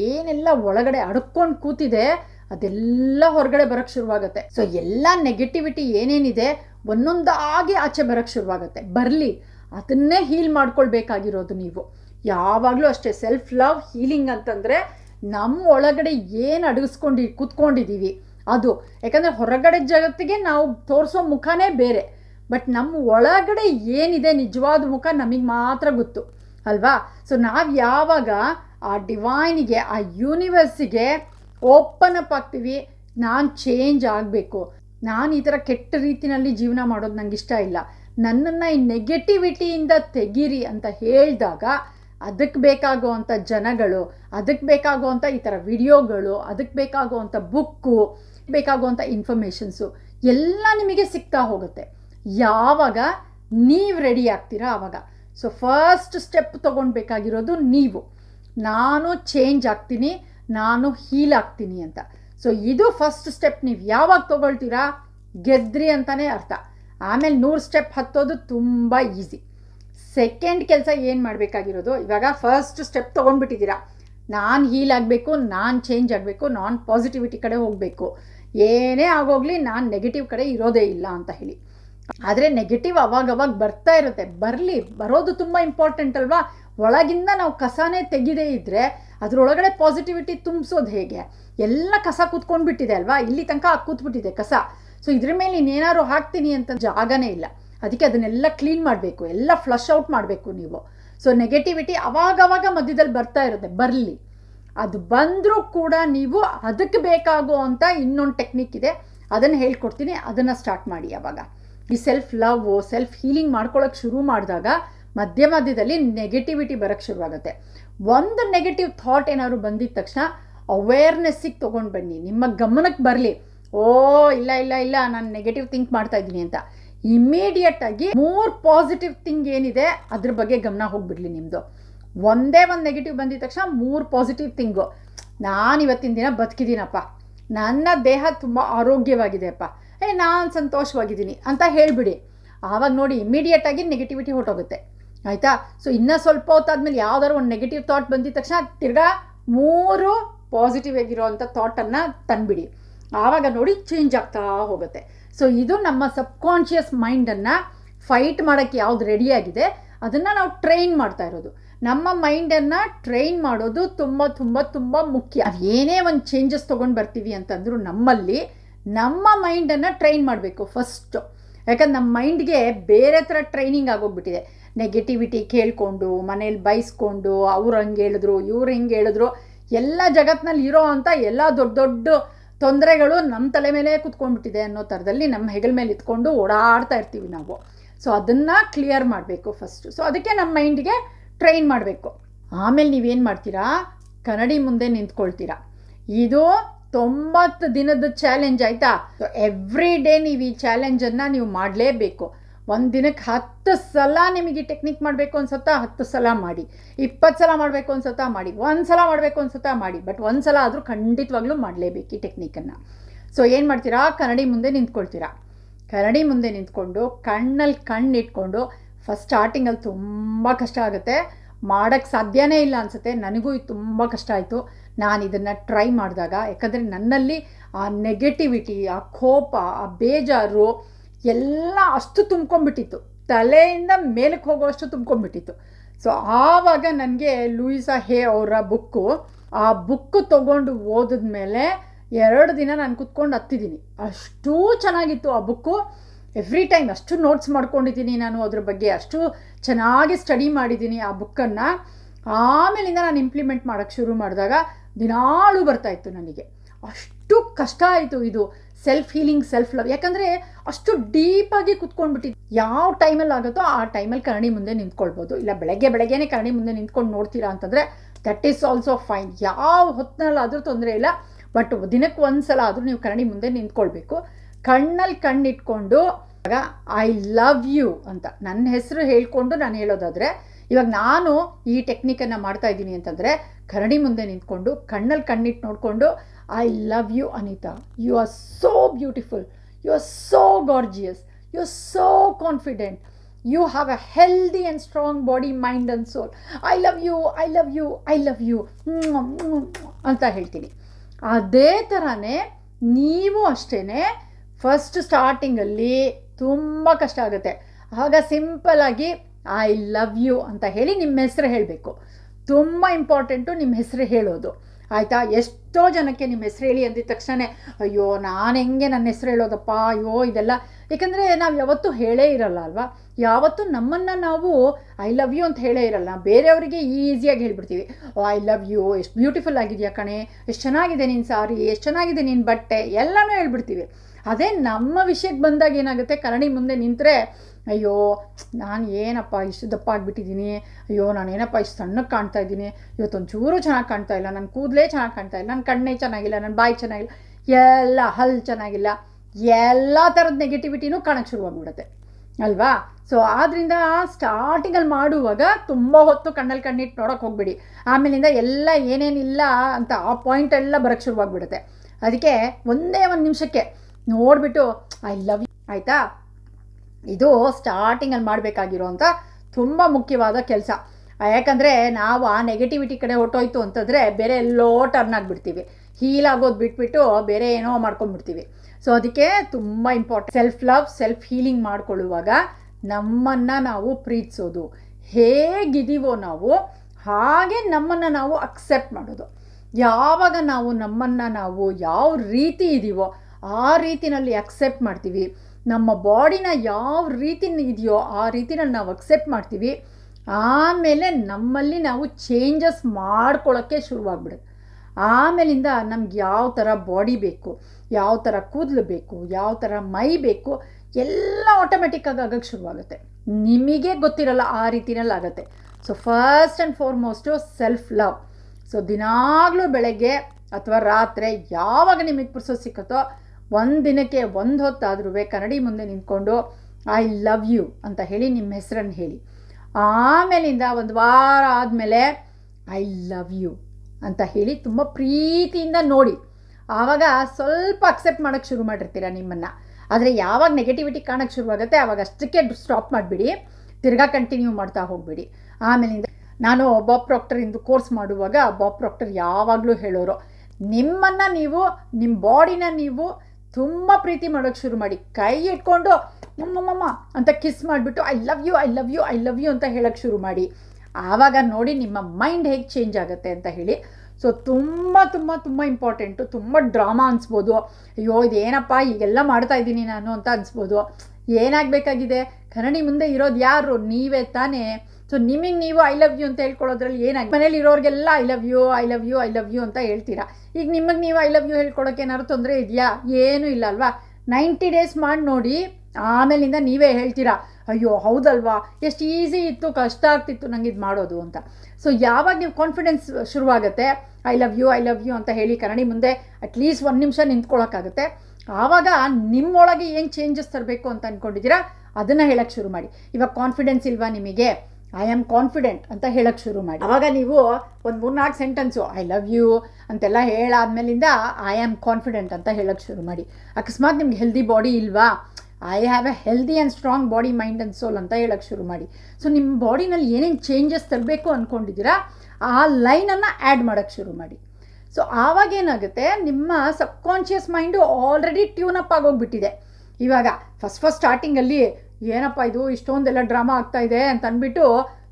ಏನೆಲ್ಲ ಒಳಗಡೆ ಅಡ್ಕೊಂಡು ಕೂತಿದೆ, ಅದೆಲ್ಲ ಹೊರಗಡೆ ಬರೋಕ್ಕೆ ಶುರುವಾಗುತ್ತೆ. ಸೊ ಎಲ್ಲ ನೆಗೆಟಿವಿಟಿ ಏನೇನಿದೆ, ಒಂದೊಂದಾಗಿ ಆಚೆ ಬರೋಕ್ಕೆ ಶುರುವಾಗುತ್ತೆ. ಬರಲಿ, ಅದನ್ನೇ ಹೀಲ್ ಮಾಡ್ಕೊಳ್ಬೇಕಾಗಿರೋದು ನೀವು. ಯಾವಾಗಲೂ ಅಷ್ಟೇ ಸೆಲ್ಫ್ ಲವ್ ಹೀಲಿಂಗ್ ಅಂತಂದರೆ ನಮ್ಮ ಒಳಗಡೆ ಏನು ಅಡಗಿಸ್ಕೊಂಡು ಕೂತ್ಕೊಂಡಿದ್ದೀವಿ ಅದು. ಯಾಕಂದರೆ ಹೊರಗಡೆ ಜಗತ್ತಿಗೆ ನಾವು ತೋರಿಸೋ ಮುಖನೇ ಬೇರೆ. ಬಟ್ ನಮ್ಮ ಒಳಗಡೆ ಏನಿದೆ ನಿಜವಾದ ಮುಖ ನಮಗೆ ಮಾತ್ರ ಗೊತ್ತು. ಅಲ್ವಾ? ಸೊ ನಾವು ಯಾವಾಗ ಆ ಡಿವೈನಿಗೆ ಆ ಯೂನಿವರ್ಸಿಗೆ ಓಪನ್ ಅಪ್ ಆಗ್ತೀವಿ, ನಾನು ಚೇಂಜ್ ಆಗಬೇಕು. ನಾನು ಈ ಥರ ಕೆಟ್ಟ ರೀತಿಯಲ್ಲಿ ಜೀವನ ಮಾಡೋದು ನನಗೆ ಇಷ್ಟ ಇಲ್ಲ. ನನ್ನನ್ನು ಈ ನೆಗೆಟಿವಿಟಿಯಿಂದ ತೆಗೀರಿ ಅಂತ ಹೇಳಿದಾಗ ಅದಕ್ಕೆ ಬೇಕಾಗುವಂಥ ಜನಗಳು ಅದಕ್ಕೆ ಬೇಕಾಗುವಂಥ ಈ ಥರ ವಿಡಿಯೋಗಳು ಅದಕ್ಕೆ ಬೇಕಾಗುವಂಥ ಬುಕ್ಕು ಬೇಕಾಗುವಂಥ ಇನ್ಫಾರ್ಮೇಷನ್ಸು ಎಲ್ಲ ನಿಮಗೆ ಸಿಗ್ತಾ ಹೋಗುತ್ತೆ. ಯಾವಾಗ ನೀವು ರೆಡಿ ಆಗ್ತೀರಾ ಆವಾಗ ಸೊ ಫಸ್ಟ್ ಸ್ಟೆಪ್ ತೊಗೊಳ್ಬೇಕಾಗಿರೋದು ನೀವು. ನಾನು ಚೇಂಜ್ ಆಗ್ತೀನಿ, ನಾನು ಹೀಲ್ ಆಗ್ತೀನಿ ಅಂತ. ಸೊ ಇದು ಫಸ್ಟ್ ಸ್ಟೆಪ್ ನೀವು ಯಾವಾಗ ತೊಗೊಳ್ತೀರಾ? ಗೆದ್ರಿ ಅಂತಲೇ ಅರ್ಥ. ಆಮೇಲೆ ನೂರು ಸ್ಟೆಪ್ ಹತ್ತೋದು ತುಂಬ ಈಸಿ ಸೆಕೆಂಡ್ ಕೆಲಸ ಏನು ಮಾಡಬೇಕಾಗಿರೋದು? ಇವಾಗ ಫಸ್ಟ್ ಸ್ಟೆಪ್ ತೊಗೊಂಡ್ಬಿಟ್ಟಿದ್ದೀರಾ. ನಾನು ಹೀಲ್ ಆಗಬೇಕು, ನಾನು ಚೇಂಜ್ ಆಗಬೇಕು, ನಾನು ಪಾಸಿಟಿವಿಟಿ ಕಡೆ ಹೋಗಬೇಕು. ಏನೇ ಆಗೋಗಲಿ ನಾನು ನೆಗೆಟಿವ್ ಕಡೆ ಇರೋದೇ ಇಲ್ಲ ಅಂತ ಹೇಳಿ. ಆದರೆ ನೆಗೆಟಿವ್ ಅವಾಗವಾಗ ಬರ್ತಾ ಇರುತ್ತೆ. ಬರಲಿ, ಬರೋದು ತುಂಬ ಇಂಪಾರ್ಟೆಂಟ್ ಅಲ್ವಾ? ಒಳಗಿಂದ ನಾವು ಕಸನೇ ತೆಗೆದೇ ಇದ್ದರೆ ಅದರೊಳಗಡೆ ಪಾಸಿಟಿವಿಟಿ ತುಂಬಿಸೋದು ಹೇಗೆ? ಎಲ್ಲ ಕಸ ಕೂತ್ಕೊಂಡ್ಬಿಟ್ಟಿದೆ ಅಲ್ವಾ? ಇಲ್ಲಿ ತನಕ ಕೂತ್ಬಿಟ್ಟಿದೆ ಕಸ. ಸೊ ಇದ್ರ ಮೇಲೆ ಇನ್ನೇನಾದ್ರು ಹಾಕ್ತೀನಿ ಅಂತ ಜಾಗನೇ ಇಲ್ಲ. ಅದಕ್ಕೆ ಅದನ್ನೆಲ್ಲ ಕ್ಲೀನ್ ಮಾಡಬೇಕು. ಎಲ್ಲ ಫ್ಲಶ್ ಔಟ್ ಮಾಡಬೇಕು ನೀವು. ಸೊ ನೆಗೆಟಿವಿಟಿ ಅವಾಗವಾಗ ಮಧ್ಯದಲ್ಲಿ ಬರ್ತಾ ಇರುತ್ತೆ. ಬರಲಿ. ಅದು ಬಂದರೂ ಕೂಡ ನೀವು ಅದಕ್ಕೆ ಬೇಕಾಗುವಂಥ ಇನ್ನೊಂದು ಟೆಕ್ನಿಕ್ ಇದೆ. ಅದನ್ನು ಹೇಳ್ಕೊಡ್ತೀನಿ. ಅದನ್ನು ಸ್ಟಾರ್ಟ್ ಮಾಡಿ ಅವಾಗ. ಈ ಸೆಲ್ಫ್ ಲವ್ ಸೆಲ್ಫ್ ಹೀಲಿಂಗ್ ಮಾಡ್ಕೊಳ್ಳೋಕೆ ಶುರು ಮಾಡಿದಾಗ ಮಧ್ಯ ಮಧ್ಯದಲ್ಲಿ ನೆಗೆಟಿವಿಟಿ ಬರೋಕ್ಕೆ ಶುರುವಾಗುತ್ತೆ. ಒಂದು ನೆಗೆಟಿವ್ ಥಾಟ್ ಏನಾದ್ರು ಬಂದಿದ ತಕ್ಷಣ ಅವೇರ್ನೆಸ್ಸಿಗೆ ತೊಗೊಂಡು ಬನ್ನಿ. ನಿಮ್ಮ ಗಮನಕ್ಕೆ ಬರಲಿ. ಓ, ಇಲ್ಲ ಇಲ್ಲ ಇಲ್ಲ, ನಾನು ನೆಗೆಟಿವ್ ಥಿಂಕ್ ಮಾಡ್ತಾ ಇದ್ದೀನಿ ಅಂತ. ಇಮಿಡಿಯೇಟ್ ಆಗಿ ಮೂರ್ ಪಾಸಿಟಿವ್ ಥಿಂಗ್ ಏನಿದೆ, ಅದ್ರ ಬಗ್ಗೆ ಗಮನ ಹೋಗ್ಬಿಡ್ಲಿ ನಿಮ್ಮದು ಒಂದೇ ಒಂದು ನೆಗೆಟಿವ್ ಬಂದಿದ ತಕ್ಷಣ ಮೂರು ಪಾಸಿಟಿವ್ ಥಿಂಗು ನಾನು ಇವತ್ತಿನ ದಿನ ಬದುಕಿದ್ದೀನಪ್ಪ. ನನ್ನ ದೇಹ ತುಂಬ ಆರೋಗ್ಯವಾಗಿದೆಯಪ್ಪ ಏ, ನಾನು ಸಂತೋಷವಾಗಿದ್ದೀನಿ ಅಂತ ಹೇಳಿಬಿಡಿ. ಆವಾಗ ನೋಡಿ ಇಮಿಡಿಯೇಟಾಗಿ ನೆಗೆಟಿವಿಟಿ ಹೊರಟೋಗುತ್ತೆ. ಆಯಿತಾ? ಸೊ ಇನ್ನೂ ಸ್ವಲ್ಪ ಹೊತ್ತಾದ್ಮೇಲೆ ಯಾವ್ದಾದ್ರು ಒಂದು ನೆಗೆಟಿವ್ ಥಾಟ್ ಬಂದಿದ ತಕ್ಷಣ ತಿರ್ಗಾ ಮೂರು ಪಾಸಿಟಿವ್ ಆಗಿರೋವಂಥ ಥಾಟನ್ನು ತಂದುಬಿಡಿ. ಆವಾಗ ನೋಡಿ ಚೇಂಜ್ ಆಗ್ತಾ ಹೋಗುತ್ತೆ. ಸೊ ಇದು ನಮ್ಮ ಸಬ್ಕಾನ್ಷಿಯಸ್ ಮೈಂಡನ್ನು ಫೈಟ್ ಮಾಡೋಕ್ಕೆ ಯಾವ್ದು ರೆಡಿಯಾಗಿದೆ ಅದನ್ನು ನಾವು ಟ್ರೈನ್ ಮಾಡ್ತಾ ಇರೋದು. ನಮ್ಮ ಮೈಂಡನ್ನು ಟ್ರೈನ್ ಮಾಡೋದು ತುಂಬ ತುಂಬ ತುಂಬ ಮುಖ್ಯ. ಏನೇ ಒಂದು ಚೇಂಜಸ್ ತೊಗೊಂಡು ಬರ್ತೀವಿ ಅಂತಂದರೂ ನಮ್ಮಲ್ಲಿ ನಮ್ಮ ಮೈಂಡನ್ನು ಟ್ರೈನ್ ಮಾಡಬೇಕು ಫಸ್ಟು ಯಾಕಂದ್ರೆ ನಮ್ಮ ಮೈಂಡ್ಗೆ ಬೇರೆ ಥರ ಟ್ರೈನಿಂಗ್ ಆಗೋಗ್ಬಿಟ್ಟಿದೆ. ನೆಗೆಟಿವಿಟಿ ಕೇಳಿಕೊಂಡು, ಮನೇಲಿ ಬೈಸ್ಕೊಂಡು, ಅವ್ರು ಹಂಗೆ ಹೇಳಿದ್ರು, ಇವ್ರು ಹಿಂಗೆ ಹೇಳಿದ್ರು, ಎಲ್ಲ ಜಗತ್ತಿನಲ್ಲಿ ಇರೋ ಅಂಥ ಎಲ್ಲ ದೊಡ್ಡ ದೊಡ್ಡ ತೊಂದರೆಗಳು ನಮ್ಮ ತಲೆ ಮೇಲೆ ಕುತ್ಕೊಂಡ್ಬಿಟ್ಟಿದೆ ಅನ್ನೋ ಥರದಲ್ಲಿ ನಮ್ಮ ಹೆಗಲ ಮೇಲೆ ಇತ್ಕೊಂಡು ಓಡಾಡ್ತಾ ಇರ್ತೀವಿ ನಾವು. ಸೊ ಅದನ್ನು ಕ್ಲಿಯರ್ ಮಾಡಬೇಕು ಫಸ್ಟು ಸೊ ಅದಕ್ಕೆ ನಮ್ಮ ಮೈಂಡ್ಗೆ ಟ್ರೈನ್ ಮಾಡಬೇಕು. ಆಮೇಲೆ ನೀವೇನು ಮಾಡ್ತೀರಾ? ಕನ್ನಡಿ ಮುಂದೆ ನಿಂತ್ಕೊಳ್ತೀರಾ. ಇದು ತೊಂಬತ್ತು ದಿನದ ಚಾಲೆಂಜ್ ಆಯಿತಾ? ಎವ್ರಿ ಡೇ ನೀವು ಈ ಚಾಲೆಂಜನ್ನು ನೀವು ಮಾಡಲೇಬೇಕು. ಒಂದು ದಿನಕ್ಕೆ ಹತ್ತು ಸಲ ನಿಮಗೆ ಟೆಕ್ನಿಕ್ ಮಾಡಬೇಕು ಅನ್ಸುತ್ತಾ? ಹತ್ತು ಸಲ ಮಾಡಿ. ಇಪ್ಪತ್ತು ಸಲ ಮಾಡಬೇಕು ಅನ್ಸುತ್ತಾ? ಮಾಡಿ. ಒಂದು ಸಲ ಮಾಡಬೇಕು ಅನ್ಸುತ್ತಾ? ಮಾಡಿ. ಬಟ್ ಒಂದು ಸಲ ಆದರೂ ಖಂಡಿತವಾಗ್ಲೂ ಮಾಡಲೇಬೇಕು ಈ ಟೆಕ್ನಿಕನ್ನು ಸೊ ಏನು ಮಾಡ್ತೀರಾ? ಕನ್ನಡಿ ಮುಂದೆ ನಿಂತ್ಕೊಳ್ತೀರಾ? ಕನ್ನಡಿ ಮುಂದೆ ನಿಂತ್ಕೊಂಡು ಕಣ್ಣಲ್ಲಿ ಕಣ್ಣಿಟ್ಕೊಂಡು ಫಸ್ಟ್ ಸ್ಟಾರ್ಟಿಂಗಲ್ಲಿ ತುಂಬ ಕಷ್ಟ ಆಗುತ್ತೆ. ಮಾಡೋಕ್ಕೆ ಸಾಧ್ಯನೇ ಇಲ್ಲ ಅನಿಸುತ್ತೆ. ನನಗೂ ಇದು ತುಂಬ ಕಷ್ಟ ಆಯಿತು. ನಾನು ಇದನ್ನು ಟ್ರೈ ಮಾಡಿದಾಗ, ಯಾಕಂದರೆ ನನ್ನಲ್ಲಿ ಆ ನೆಗೆಟಿವಿಟಿ ಆ ಕೋಪ, ಆ ಬೇಜಾರು ಎಲ್ಲ ಅಷ್ಟು ತುಂಬ್ಕೊಂಡ್ಬಿಟ್ಟಿತ್ತು. ತಲೆಯಿಂದ ಮೇಲಕ್ಕೆ ಹೋಗೋಷ್ಟು ತುಂಬ್ಕೊಂಡ್ಬಿಟ್ಟಿತ್ತು. ಸೊ ಆವಾಗ ನನಗೆ ಲೂಯಿಸಾ ಹೇ ಅವರ ಬುಕ್ಕು, ಆ ಬುಕ್ಕು ತೊಗೊಂಡು ಓದಿದ್ಮೇಲೆ ಎರಡು ದಿನ ನಾನು ಕುತ್ಕೊಂಡು ಹತ್ತಿದ್ದೀನಿ ಅಷ್ಟೂ ಚೆನ್ನಾಗಿತ್ತು ಆ ಬುಕ್ಕು. ಎವ್ರಿ ಟೈಮ್ ಅಷ್ಟು ನೋಟ್ಸ್ ಮಾಡ್ಕೊಂಡಿದ್ದೀನಿ ನಾನು ಅದ್ರ ಬಗ್ಗೆ, ಅಷ್ಟು ಚೆನ್ನಾಗಿ ಸ್ಟಡಿ ಮಾಡಿದ್ದೀನಿ ಆ ಬುಕ್ಕನ್ನು. ಆಮೇಲಿಂದ ನಾನು ಇಂಪ್ಲಿಮೆಂಟ್ ಮಾಡೋಕ್ಕೆ ಶುರು ಮಾಡಿದಾಗ ದಿನಾಳು ಬರ್ತಾಯಿತ್ತು ನನಗೆ. ಅಷ್ಟು ಕಷ್ಟ ಆಯಿತು ಇದು ಸೆಲ್ಫ್ ಹೀಲಿಂಗ್ ಸೆಲ್ಫ್ ಲವ್ ಯಾಕಂದರೆ ಅಷ್ಟು ಡೀಪಾಗಿ ಕುತ್ಕೊಂಡ್ಬಿಟ್ಟಿದ್ದು ಯಾವ ಟೈಮಲ್ಲಿ ಆಗುತ್ತೋ ಆ ಟೈಮಲ್ಲಿ ಕರಣಿ ಮುಂದೆ ನಿಂತ್ಕೊಳ್ಬೋದು. ಇಲ್ಲ ಬೆಳಗ್ಗೆ ಬೆಳಗ್ಗೆನೇ ಕರಣಿ ಮುಂದೆ ನಿಂತ್ಕೊಂಡು ನೋಡ್ತೀರಾ ಅಂತಂದರೆ ದಟ್ ಈಸ್ ಆಲ್ಸೋ ಫೈನ್ ಯಾವ ಹೊತ್ತಿನಲ್ಲಾದರೂ ತೊಂದರೆ ಇಲ್ಲ. ಬಟ್ ದಿನಕ್ಕೆ ಒಂದು ಸಲ ಆದರೂ ನೀವು ಕರಣಿ ಮುಂದೆ ನಿಂತ್ಕೊಳ್ಬೇಕು. ಕಣ್ಣಲ್ಲಿ ಕಣ್ಣಿಟ್ಕೊಂಡು, ಆಗ ಐ ಲವ್ ಯು ಅಂತ. ನನ್ನ ಹೆಸರು ಹೇಳ್ಕೊಂಡು ನಾನು ಹೇಳೋದಾದರೆ ಇವಾಗ ನಾನು ಈ ಟೆಕ್ನಿಕನ್ನು ಮಾಡ್ತಾ ಇದ್ದೀನಿ ಅಂತಂದರೆ ಕರಡಿ ಮುಂದೆ ನಿಂತ್ಕೊಂಡು ಕಣ್ಣಲ್ಲಿ ಕಣ್ಣಿಟ್ಟು ನೋಡಿಕೊಂಡು I love you Anita you are so beautiful you are so gorgeous you are so confident you have a healthy and strong body mind and soul I love you I love you I love you ಅಂತ ಹೇಳ್ತೀನಿ. ಅದೇ ಥರನೇ ನೀವು ಅಷ್ಟೇ first ಸ್ಟಾರ್ಟಿಂಗಲ್ಲಿ ತುಂಬ ಕಷ್ಟ ಆಗುತ್ತೆ. ಆಗ ಸಿಂಪಲ್ಲಾಗಿ ಐ ಲವ್ ಯು ಅಂತ ಹೇಳಿ ನಿಮ್ಮ ಹೆಸರು ಹೇಳಬೇಕು. ತುಂಬ ಇಂಪಾರ್ಟೆಂಟು ನಿಮ್ಮ ಹೆಸರು ಹೇಳೋದು. ಆಯಿತಾ? ಎಷ್ಟೋ ಜನಕ್ಕೆ ನಿಮ್ಮ ಹೆಸರು ಹೇಳಿ ಅಂದಿದ ತಕ್ಷಣ ಅಯ್ಯೋ, ನಾನು ಹೆಂಗೆ ನನ್ನ ಹೆಸರು ಹೇಳೋದಪ್ಪ? ಅಯ್ಯೋ, ಇದೆಲ್ಲ ಏಕೆಂದರೆ ನಾವು ಯಾವತ್ತೂ ಹೇಳೇ ಇರಲ್ಲ ಅಲ್ವಾ? ಯಾವತ್ತೂ ನಮ್ಮನ್ನು ನಾವು ಐ ಲವ್ ಯು ಅಂತ ಹೇಳೇ ಇರಲ್ಲ. ಬೇರೆಯವರಿಗೆ ಈಸಿಯಾಗಿ ಹೇಳ್ಬಿಡ್ತೀವಿ. ಓ ಐ ಲವ್ ಯು ಎಷ್ಟು ಬ್ಯೂಟಿಫುಲ್ ಆಗಿದೆಯಾ ಕಣೆ. ಎಷ್ಟು ಚೆನ್ನಾಗಿದೆ ನಿನ್ನ ಸಾರಿ. ಎಷ್ಟು ಚೆನ್ನಾಗಿದೆ ನಿನ್ನ ಬಟ್ಟೆ. ಎಲ್ಲನೂ ಹೇಳ್ಬಿಡ್ತೀವಿ. ಅದೇ ನಮ್ಮ ವಿಷಯಕ್ಕೆ ಬಂದಾಗ ಏನಾಗುತ್ತೆ? ಕರಣಿ ಮುಂದೆ ನಿಂತರೆ ಅಯ್ಯೋ, ನಾನು ಏನಪ್ಪ ಇಷ್ಟು ದಪ್ಪ ಆಗಿಬಿಟ್ಟಿದ್ದೀನಿ ಅಯ್ಯೋ, ನಾನು ಏನಪ್ಪ ಇಷ್ಟು ಸಣ್ಣಕ್ಕೆ ಕಾಣ್ತಾ ಇದ್ದೀನಿ. ಇವತ್ತೊಂದು ಚೂರು ಚೆನ್ನಾಗಿ ಕಾಣ್ತಾ ಇಲ್ಲ. ನನ್ನ ಕೂದಲೇ ಚೆನ್ನಾಗಿ ಕಾಣ್ತಾ ಇಲ್ಲ. ನನ್ನ ಕಣ್ಣೇ ಚೆನ್ನಾಗಿಲ್ಲ. ನನ್ನ ಬಾಯಿ ಚೆನ್ನಾಗಿಲ್ಲ. ಎಲ್ಲ ಹಲ್ ಚೆನ್ನಾಗಿಲ್ಲ. ಎಲ್ಲ ಥರದ ನೆಗೆಟಿವಿಟಿನೂ ಕಾಣಕ್ಕೆ ಶುರುವಾಗ್ಬಿಡುತ್ತೆ ಅಲ್ವಾ? ಸೊ ಆದ್ದರಿಂದ ಸ್ಟಾರ್ಟಿಂಗಲ್ಲಿ ಮಾಡುವಾಗ ತುಂಬ ಹೊತ್ತು ಕಣ್ಣಲ್ಲಿ ಕಣ್ಣಿಟ್ಟು ನೋಡೋಕೆ ಹೋಗ್ಬಿಡಿ. ಆಮೇಲಿಂದ ಎಲ್ಲ ಏನೇನಿಲ್ಲ ಅಂತ ಆ ಪಾಯಿಂಟ್ ಎಲ್ಲ ಬರೋಕ್ಕೆ ಶುರುವಾಗ್ಬಿಡುತ್ತೆ ಅದಕ್ಕೆ ಒಂದೇ ಒಂದು ನಿಮಿಷಕ್ಕೆ ನೋಡಿಬಿಟ್ಟು ಐ ಲವ್ ಯು ಆಯಿತಾ? ಇದು ಸ್ಟಾರ್ಟಿಂಗಲ್ಲಿ ಮಾಡಬೇಕಾಗಿರೋಂಥ ತುಂಬ ಮುಖ್ಯವಾದ ಕೆಲಸ. ಯಾಕಂದರೆ ನಾವು ಆ ನೆಗೆಟಿವಿಟಿ ಕಡೆ ಹೊಟ್ಟೋಯ್ತು ಅಂತಂದರೆ ಬೇರೆ ಎಲ್ಲೋ ಟರ್ನ್ ಆಗಿಬಿಡ್ತೀವಿ. ಹೀಲ್ ಆಗೋದು ಬಿಟ್ಬಿಟ್ಟು ಬೇರೆ ಏನೋ ಮಾಡ್ಕೊಂಡ್ಬಿಡ್ತೀವಿ. ಸೊ ಅದಕ್ಕೆ ತುಂಬ important self love self healing ಮಾಡ್ಕೊಳ್ಳುವಾಗ ನಮ್ಮನ್ನು ನಾವು ಪ್ರೀತಿಸೋದು. ಹೇಗಿದ್ದೀವೋ ನಾವು ಹಾಗೆ ನಮ್ಮನ್ನು ನಾವು ಅಕ್ಸೆಪ್ಟ್ ಮಾಡೋದು. ಯಾವಾಗ ನಾವು ನಮ್ಮನ್ನು ನಾವು ಯಾವ ರೀತಿ ಇದ್ದೀವೋ ಆ ರೀತಿನಲ್ಲಿ ಅಕ್ಸೆಪ್ಟ್ ಮಾಡ್ತೀವಿ. ನಮ್ಮ ಬಾಡಿನ ಯಾವ ರೀತಿ ಇದೆಯೋ ಆ ರೀತಿನಲ್ಲಿ ನಾವು ಅಕ್ಸೆಪ್ಟ್ ಮಾಡ್ತೀವಿ. ಆಮೇಲೆ ನಮ್ಮಲ್ಲಿ ನಾವು ಚೇಂಜಸ್ ಮಾಡ್ಕೊಳ್ಳೋಕ್ಕೆ ಶುರುವಾಗ್ಬಿಡುತ್ತೆ. ಆಮೇಲಿಂದ ನಮ್ಗೆ ಯಾವ ಥರ ಬಾಡಿ ಬೇಕು, ಯಾವ ಥರ ಕೂದಲು ಬೇಕು, ಯಾವ ಥರ ಮೈ ಬೇಕು, ಎಲ್ಲ ಆಟೋಮೆಟಿಕ್ಕಾಗಿ ಆಗೋಕ್ಕೆ ಶುರುವಾಗುತ್ತೆ. ನಿಮಗೆ ಗೊತ್ತಿರಲ್ಲ ಆ ರೀತಿನಲ್ಲಿ ಆಗುತ್ತೆ. So first and foremost self love so ದಿನಾಗಲೂ ಬೆಳಗ್ಗೆ ಅಥವಾ ರಾತ್ರಿ ಯಾವಾಗ ನಿಮಗೆ ಪುರ್ಸೋ ಸಿಕ್ಕತ್ತೋ ಒಂದು ದಿನಕ್ಕೆ ಒಂದು ಹೊತ್ತಾದ್ರೂ ಕನ್ನಡಿ ಮುಂದೆ ನಿಂತ್ಕೊಂಡು ಐ ಲವ್ ಯು ಅಂತ ಹೇಳಿ ನಿಮ್ಮ ಹೆಸರನ್ನು ಹೇಳಿ. ಆಮೇಲಿಂದ ಒಂದು ವಾರ ಆದಮೇಲೆ ಐ ಲವ್ ಯು ಅಂತ ಹೇಳಿ ತುಂಬ ಪ್ರೀತಿಯಿಂದ ನೋಡಿ. ಆವಾಗ ಸ್ವಲ್ಪ ಅಕ್ಸೆಪ್ಟ್ ಮಾಡೋಕ್ಕೆ ಶುರು ಮಾಡಿರ್ತೀರ ನಿಮ್ಮನ್ನು. ಆದರೆ ಯಾವಾಗ ನೆಗೆಟಿವಿಟಿ ಕಾಣೋಕ್ಕೆ ಶುರುವಾಗುತ್ತೆ ಆವಾಗ ಅಷ್ಟಕ್ಕೆ ಸ್ಟಾಪ್ ಮಾಡಿಬಿಡಿ. ತಿರ್ಗಾ ಕಂಟಿನ್ಯೂ ಮಾಡ್ತಾ ಹೋಗ್ಬಿಡಿ. ಆಮೇಲಿಂದ ನಾನು ಬಾಬ್ ಪ್ರಾಕ್ಟರ್ ಇಂದು ಕೋರ್ಸ್ ಮಾಡುವಾಗ ಬಾಬ್ ಪ್ರಾಕ್ಟರ್ ಯಾವಾಗಲೂ ಹೇಳೋರು, ನಿಮ್ಮನ್ನು ನೀವು ನಿಮ್ಮ ಬಾಡಿನ ನೀವು ತುಂಬ ಪ್ರೀತಿ ಮಾಡೋಕ್ಕೆ ಶುರು ಮಾಡಿ. ಕೈ ಇಟ್ಕೊಂಡು ಮಮ್ಮಮ್ಮ ಅಂತ ಕಿಸ್ ಮಾಡಿಬಿಟ್ಟು I love you I love you I love you ಅಂತ ಹೇಳೋಕ್ಕೆ ಶುರು ಮಾಡಿ. ಆವಾಗ ನೋಡಿ ನಿಮ್ಮ ಮೈಂಡ್ ಹೇಗೆ ಚೇಂಜ್ ಆಗುತ್ತೆ ಅಂತ ಹೇಳಿ. ಸೊ, ತುಂಬ ತುಂಬ ತುಂಬ ಇಂಪಾರ್ಟೆಂಟು. ತುಂಬ ಡ್ರಾಮಾ ಅನಿಸ್ಬೋದು. ಅಯ್ಯೋ, ಇದೇನಪ್ಪ ಈಗೆಲ್ಲ ಮಾಡ್ತಾ ಇದ್ದೀನಿ ನಾನು ಅಂತ ಅನಿಸ್ಬೋದು. ಏನಾಗಬೇಕಾಗಿದೆ? ಕನ್ನಡಿ ಮುಂದೆ ಇರೋದು ಯಾರು? ನೀವೇ ತಾನೇ. ಸೊ ನಿಮಗೆ ನೀವು ಐ ಲವ್ ಯು ಅಂತ ಹೇಳ್ಕೊಳ್ಳೋದ್ರಲ್ಲಿ ಏನಾಗಿ ಮನೇಲಿ ಇರೋರಿಗೆಲ್ಲ I love you I love you I love you ಅಂತ ಹೇಳ್ತೀರಾ? ಈಗ ನಿಮಗೆ ನೀವು ಐ ಲವ್ ಯು ಹೇಳ್ಕೊಡೋಕೆ ಏನಾದ್ರು ತೊಂದರೆ ಇದೆಯಾ? ಏನೂ ಇಲ್ಲ ಅಲ್ವಾ? ನೈಂಟಿ ಡೇಸ್ ಮಾಡಿ ನೋಡಿ, ಆಮೇಲಿಂದ ನೀವೇ ಹೇಳ್ತೀರಾ, ಅಯ್ಯೋ, ಹೌದಲ್ವಾ? ಎಷ್ಟು ಈಸಿ ಇತ್ತು, ಕಷ್ಟ ಆಗ್ತಿತ್ತು ನಂಗೆ ಇದು ಮಾಡೋದು ಅಂತ. ಸೊ ಯಾವಾಗ ನೀವು ಕಾನ್ಫಿಡೆನ್ಸ್ ಶುರುವಾಗುತ್ತೆ I love you I love you ಅಂತ ಹೇಳಿ ಕನ್ನಡಿ ಮುಂದೆ ಅಟ್ಲೀಸ್ಟ್ ಒಂದು ನಿಮಿಷ ನಿಂತ್ಕೊಳ್ಳೋಕ್ಕಾಗುತ್ತೆ ಆವಾಗ ನಿಮ್ಮೊಳಗೆ ಏನು ಚೇಂಜಸ್ ತರಬೇಕು ಅಂತ ಅಂದ್ಕೊಂಡಿದ್ದೀರಾ ಅದನ್ನು ಹೇಳೋಕ್ಕೆ ಶುರು ಮಾಡಿ. ಇವಾಗ ಕಾನ್ಫಿಡೆನ್ಸ್ ಇಲ್ವಾ ನಿಮಗೆ? ಐ ಆಮ್ ಕಾನ್ಫಿಡೆಂಟ್ ಅಂತ ಹೇಳಕ್ಕೆ ಶುರು ಮಾಡಿ. ಅವಾಗ ನೀವು ಒಂದು ಮೂರ್ನಾಲ್ಕು ಸೆಂಟೆನ್ಸು ಐ ಲವ್ ಯು ಅಂತೆಲ್ಲ ಹೇಳಾದ್ಮೇಲಿಂದ ಐ ಆಮ್ ಕಾನ್ಫಿಡೆಂಟ್ ಅಂತ ಹೇಳಕ್ಕೆ ಶುರು ಮಾಡಿ. ಅಕಸ್ಮಾತ್ ನಿಮ್ಗೆ ಹೆಲ್ದಿ ಬಾಡಿ ಇಲ್ವಾ? I have a healthy and strong body mind and soul ಅಂತ ಹೇಳಕ್ಕೆ ಶುರು ಮಾಡಿ. ಸೊ ನಿಮ್ಮ ಬಾಡಿನಲ್ಲಿ ಏನೇನು ಚೇಂಜಸ್ ತರಬೇಕು ಅಂದ್ಕೊಂಡಿದ್ದೀರಾ ಆ ಲೈನನ್ನು ಆ್ಯಡ್ ಮಾಡೋಕ್ಕೆ ಶುರು ಮಾಡಿ. ಸೊ ಆವಾಗ ಏನಾಗುತ್ತೆ, ನಿಮ್ಮ subconscious mind already tune up ಆಗೋಗ್ಬಿಟ್ಟಿದೆ. ಇವಾಗ ಫಸ್ಟ್ ಫಸ್ಟ್ ಸ್ಟಾರ್ಟಿಂಗಲ್ಲಿ ಏನಪ್ಪ ಇದು? ಇಷ್ಟೊಂದೆಲ್ಲ ಡ್ರಾಮಾ ಆಗ್ತಾ ಇದೆ ಅಂತ ಅಂದ್ಬಿಟ್ಟು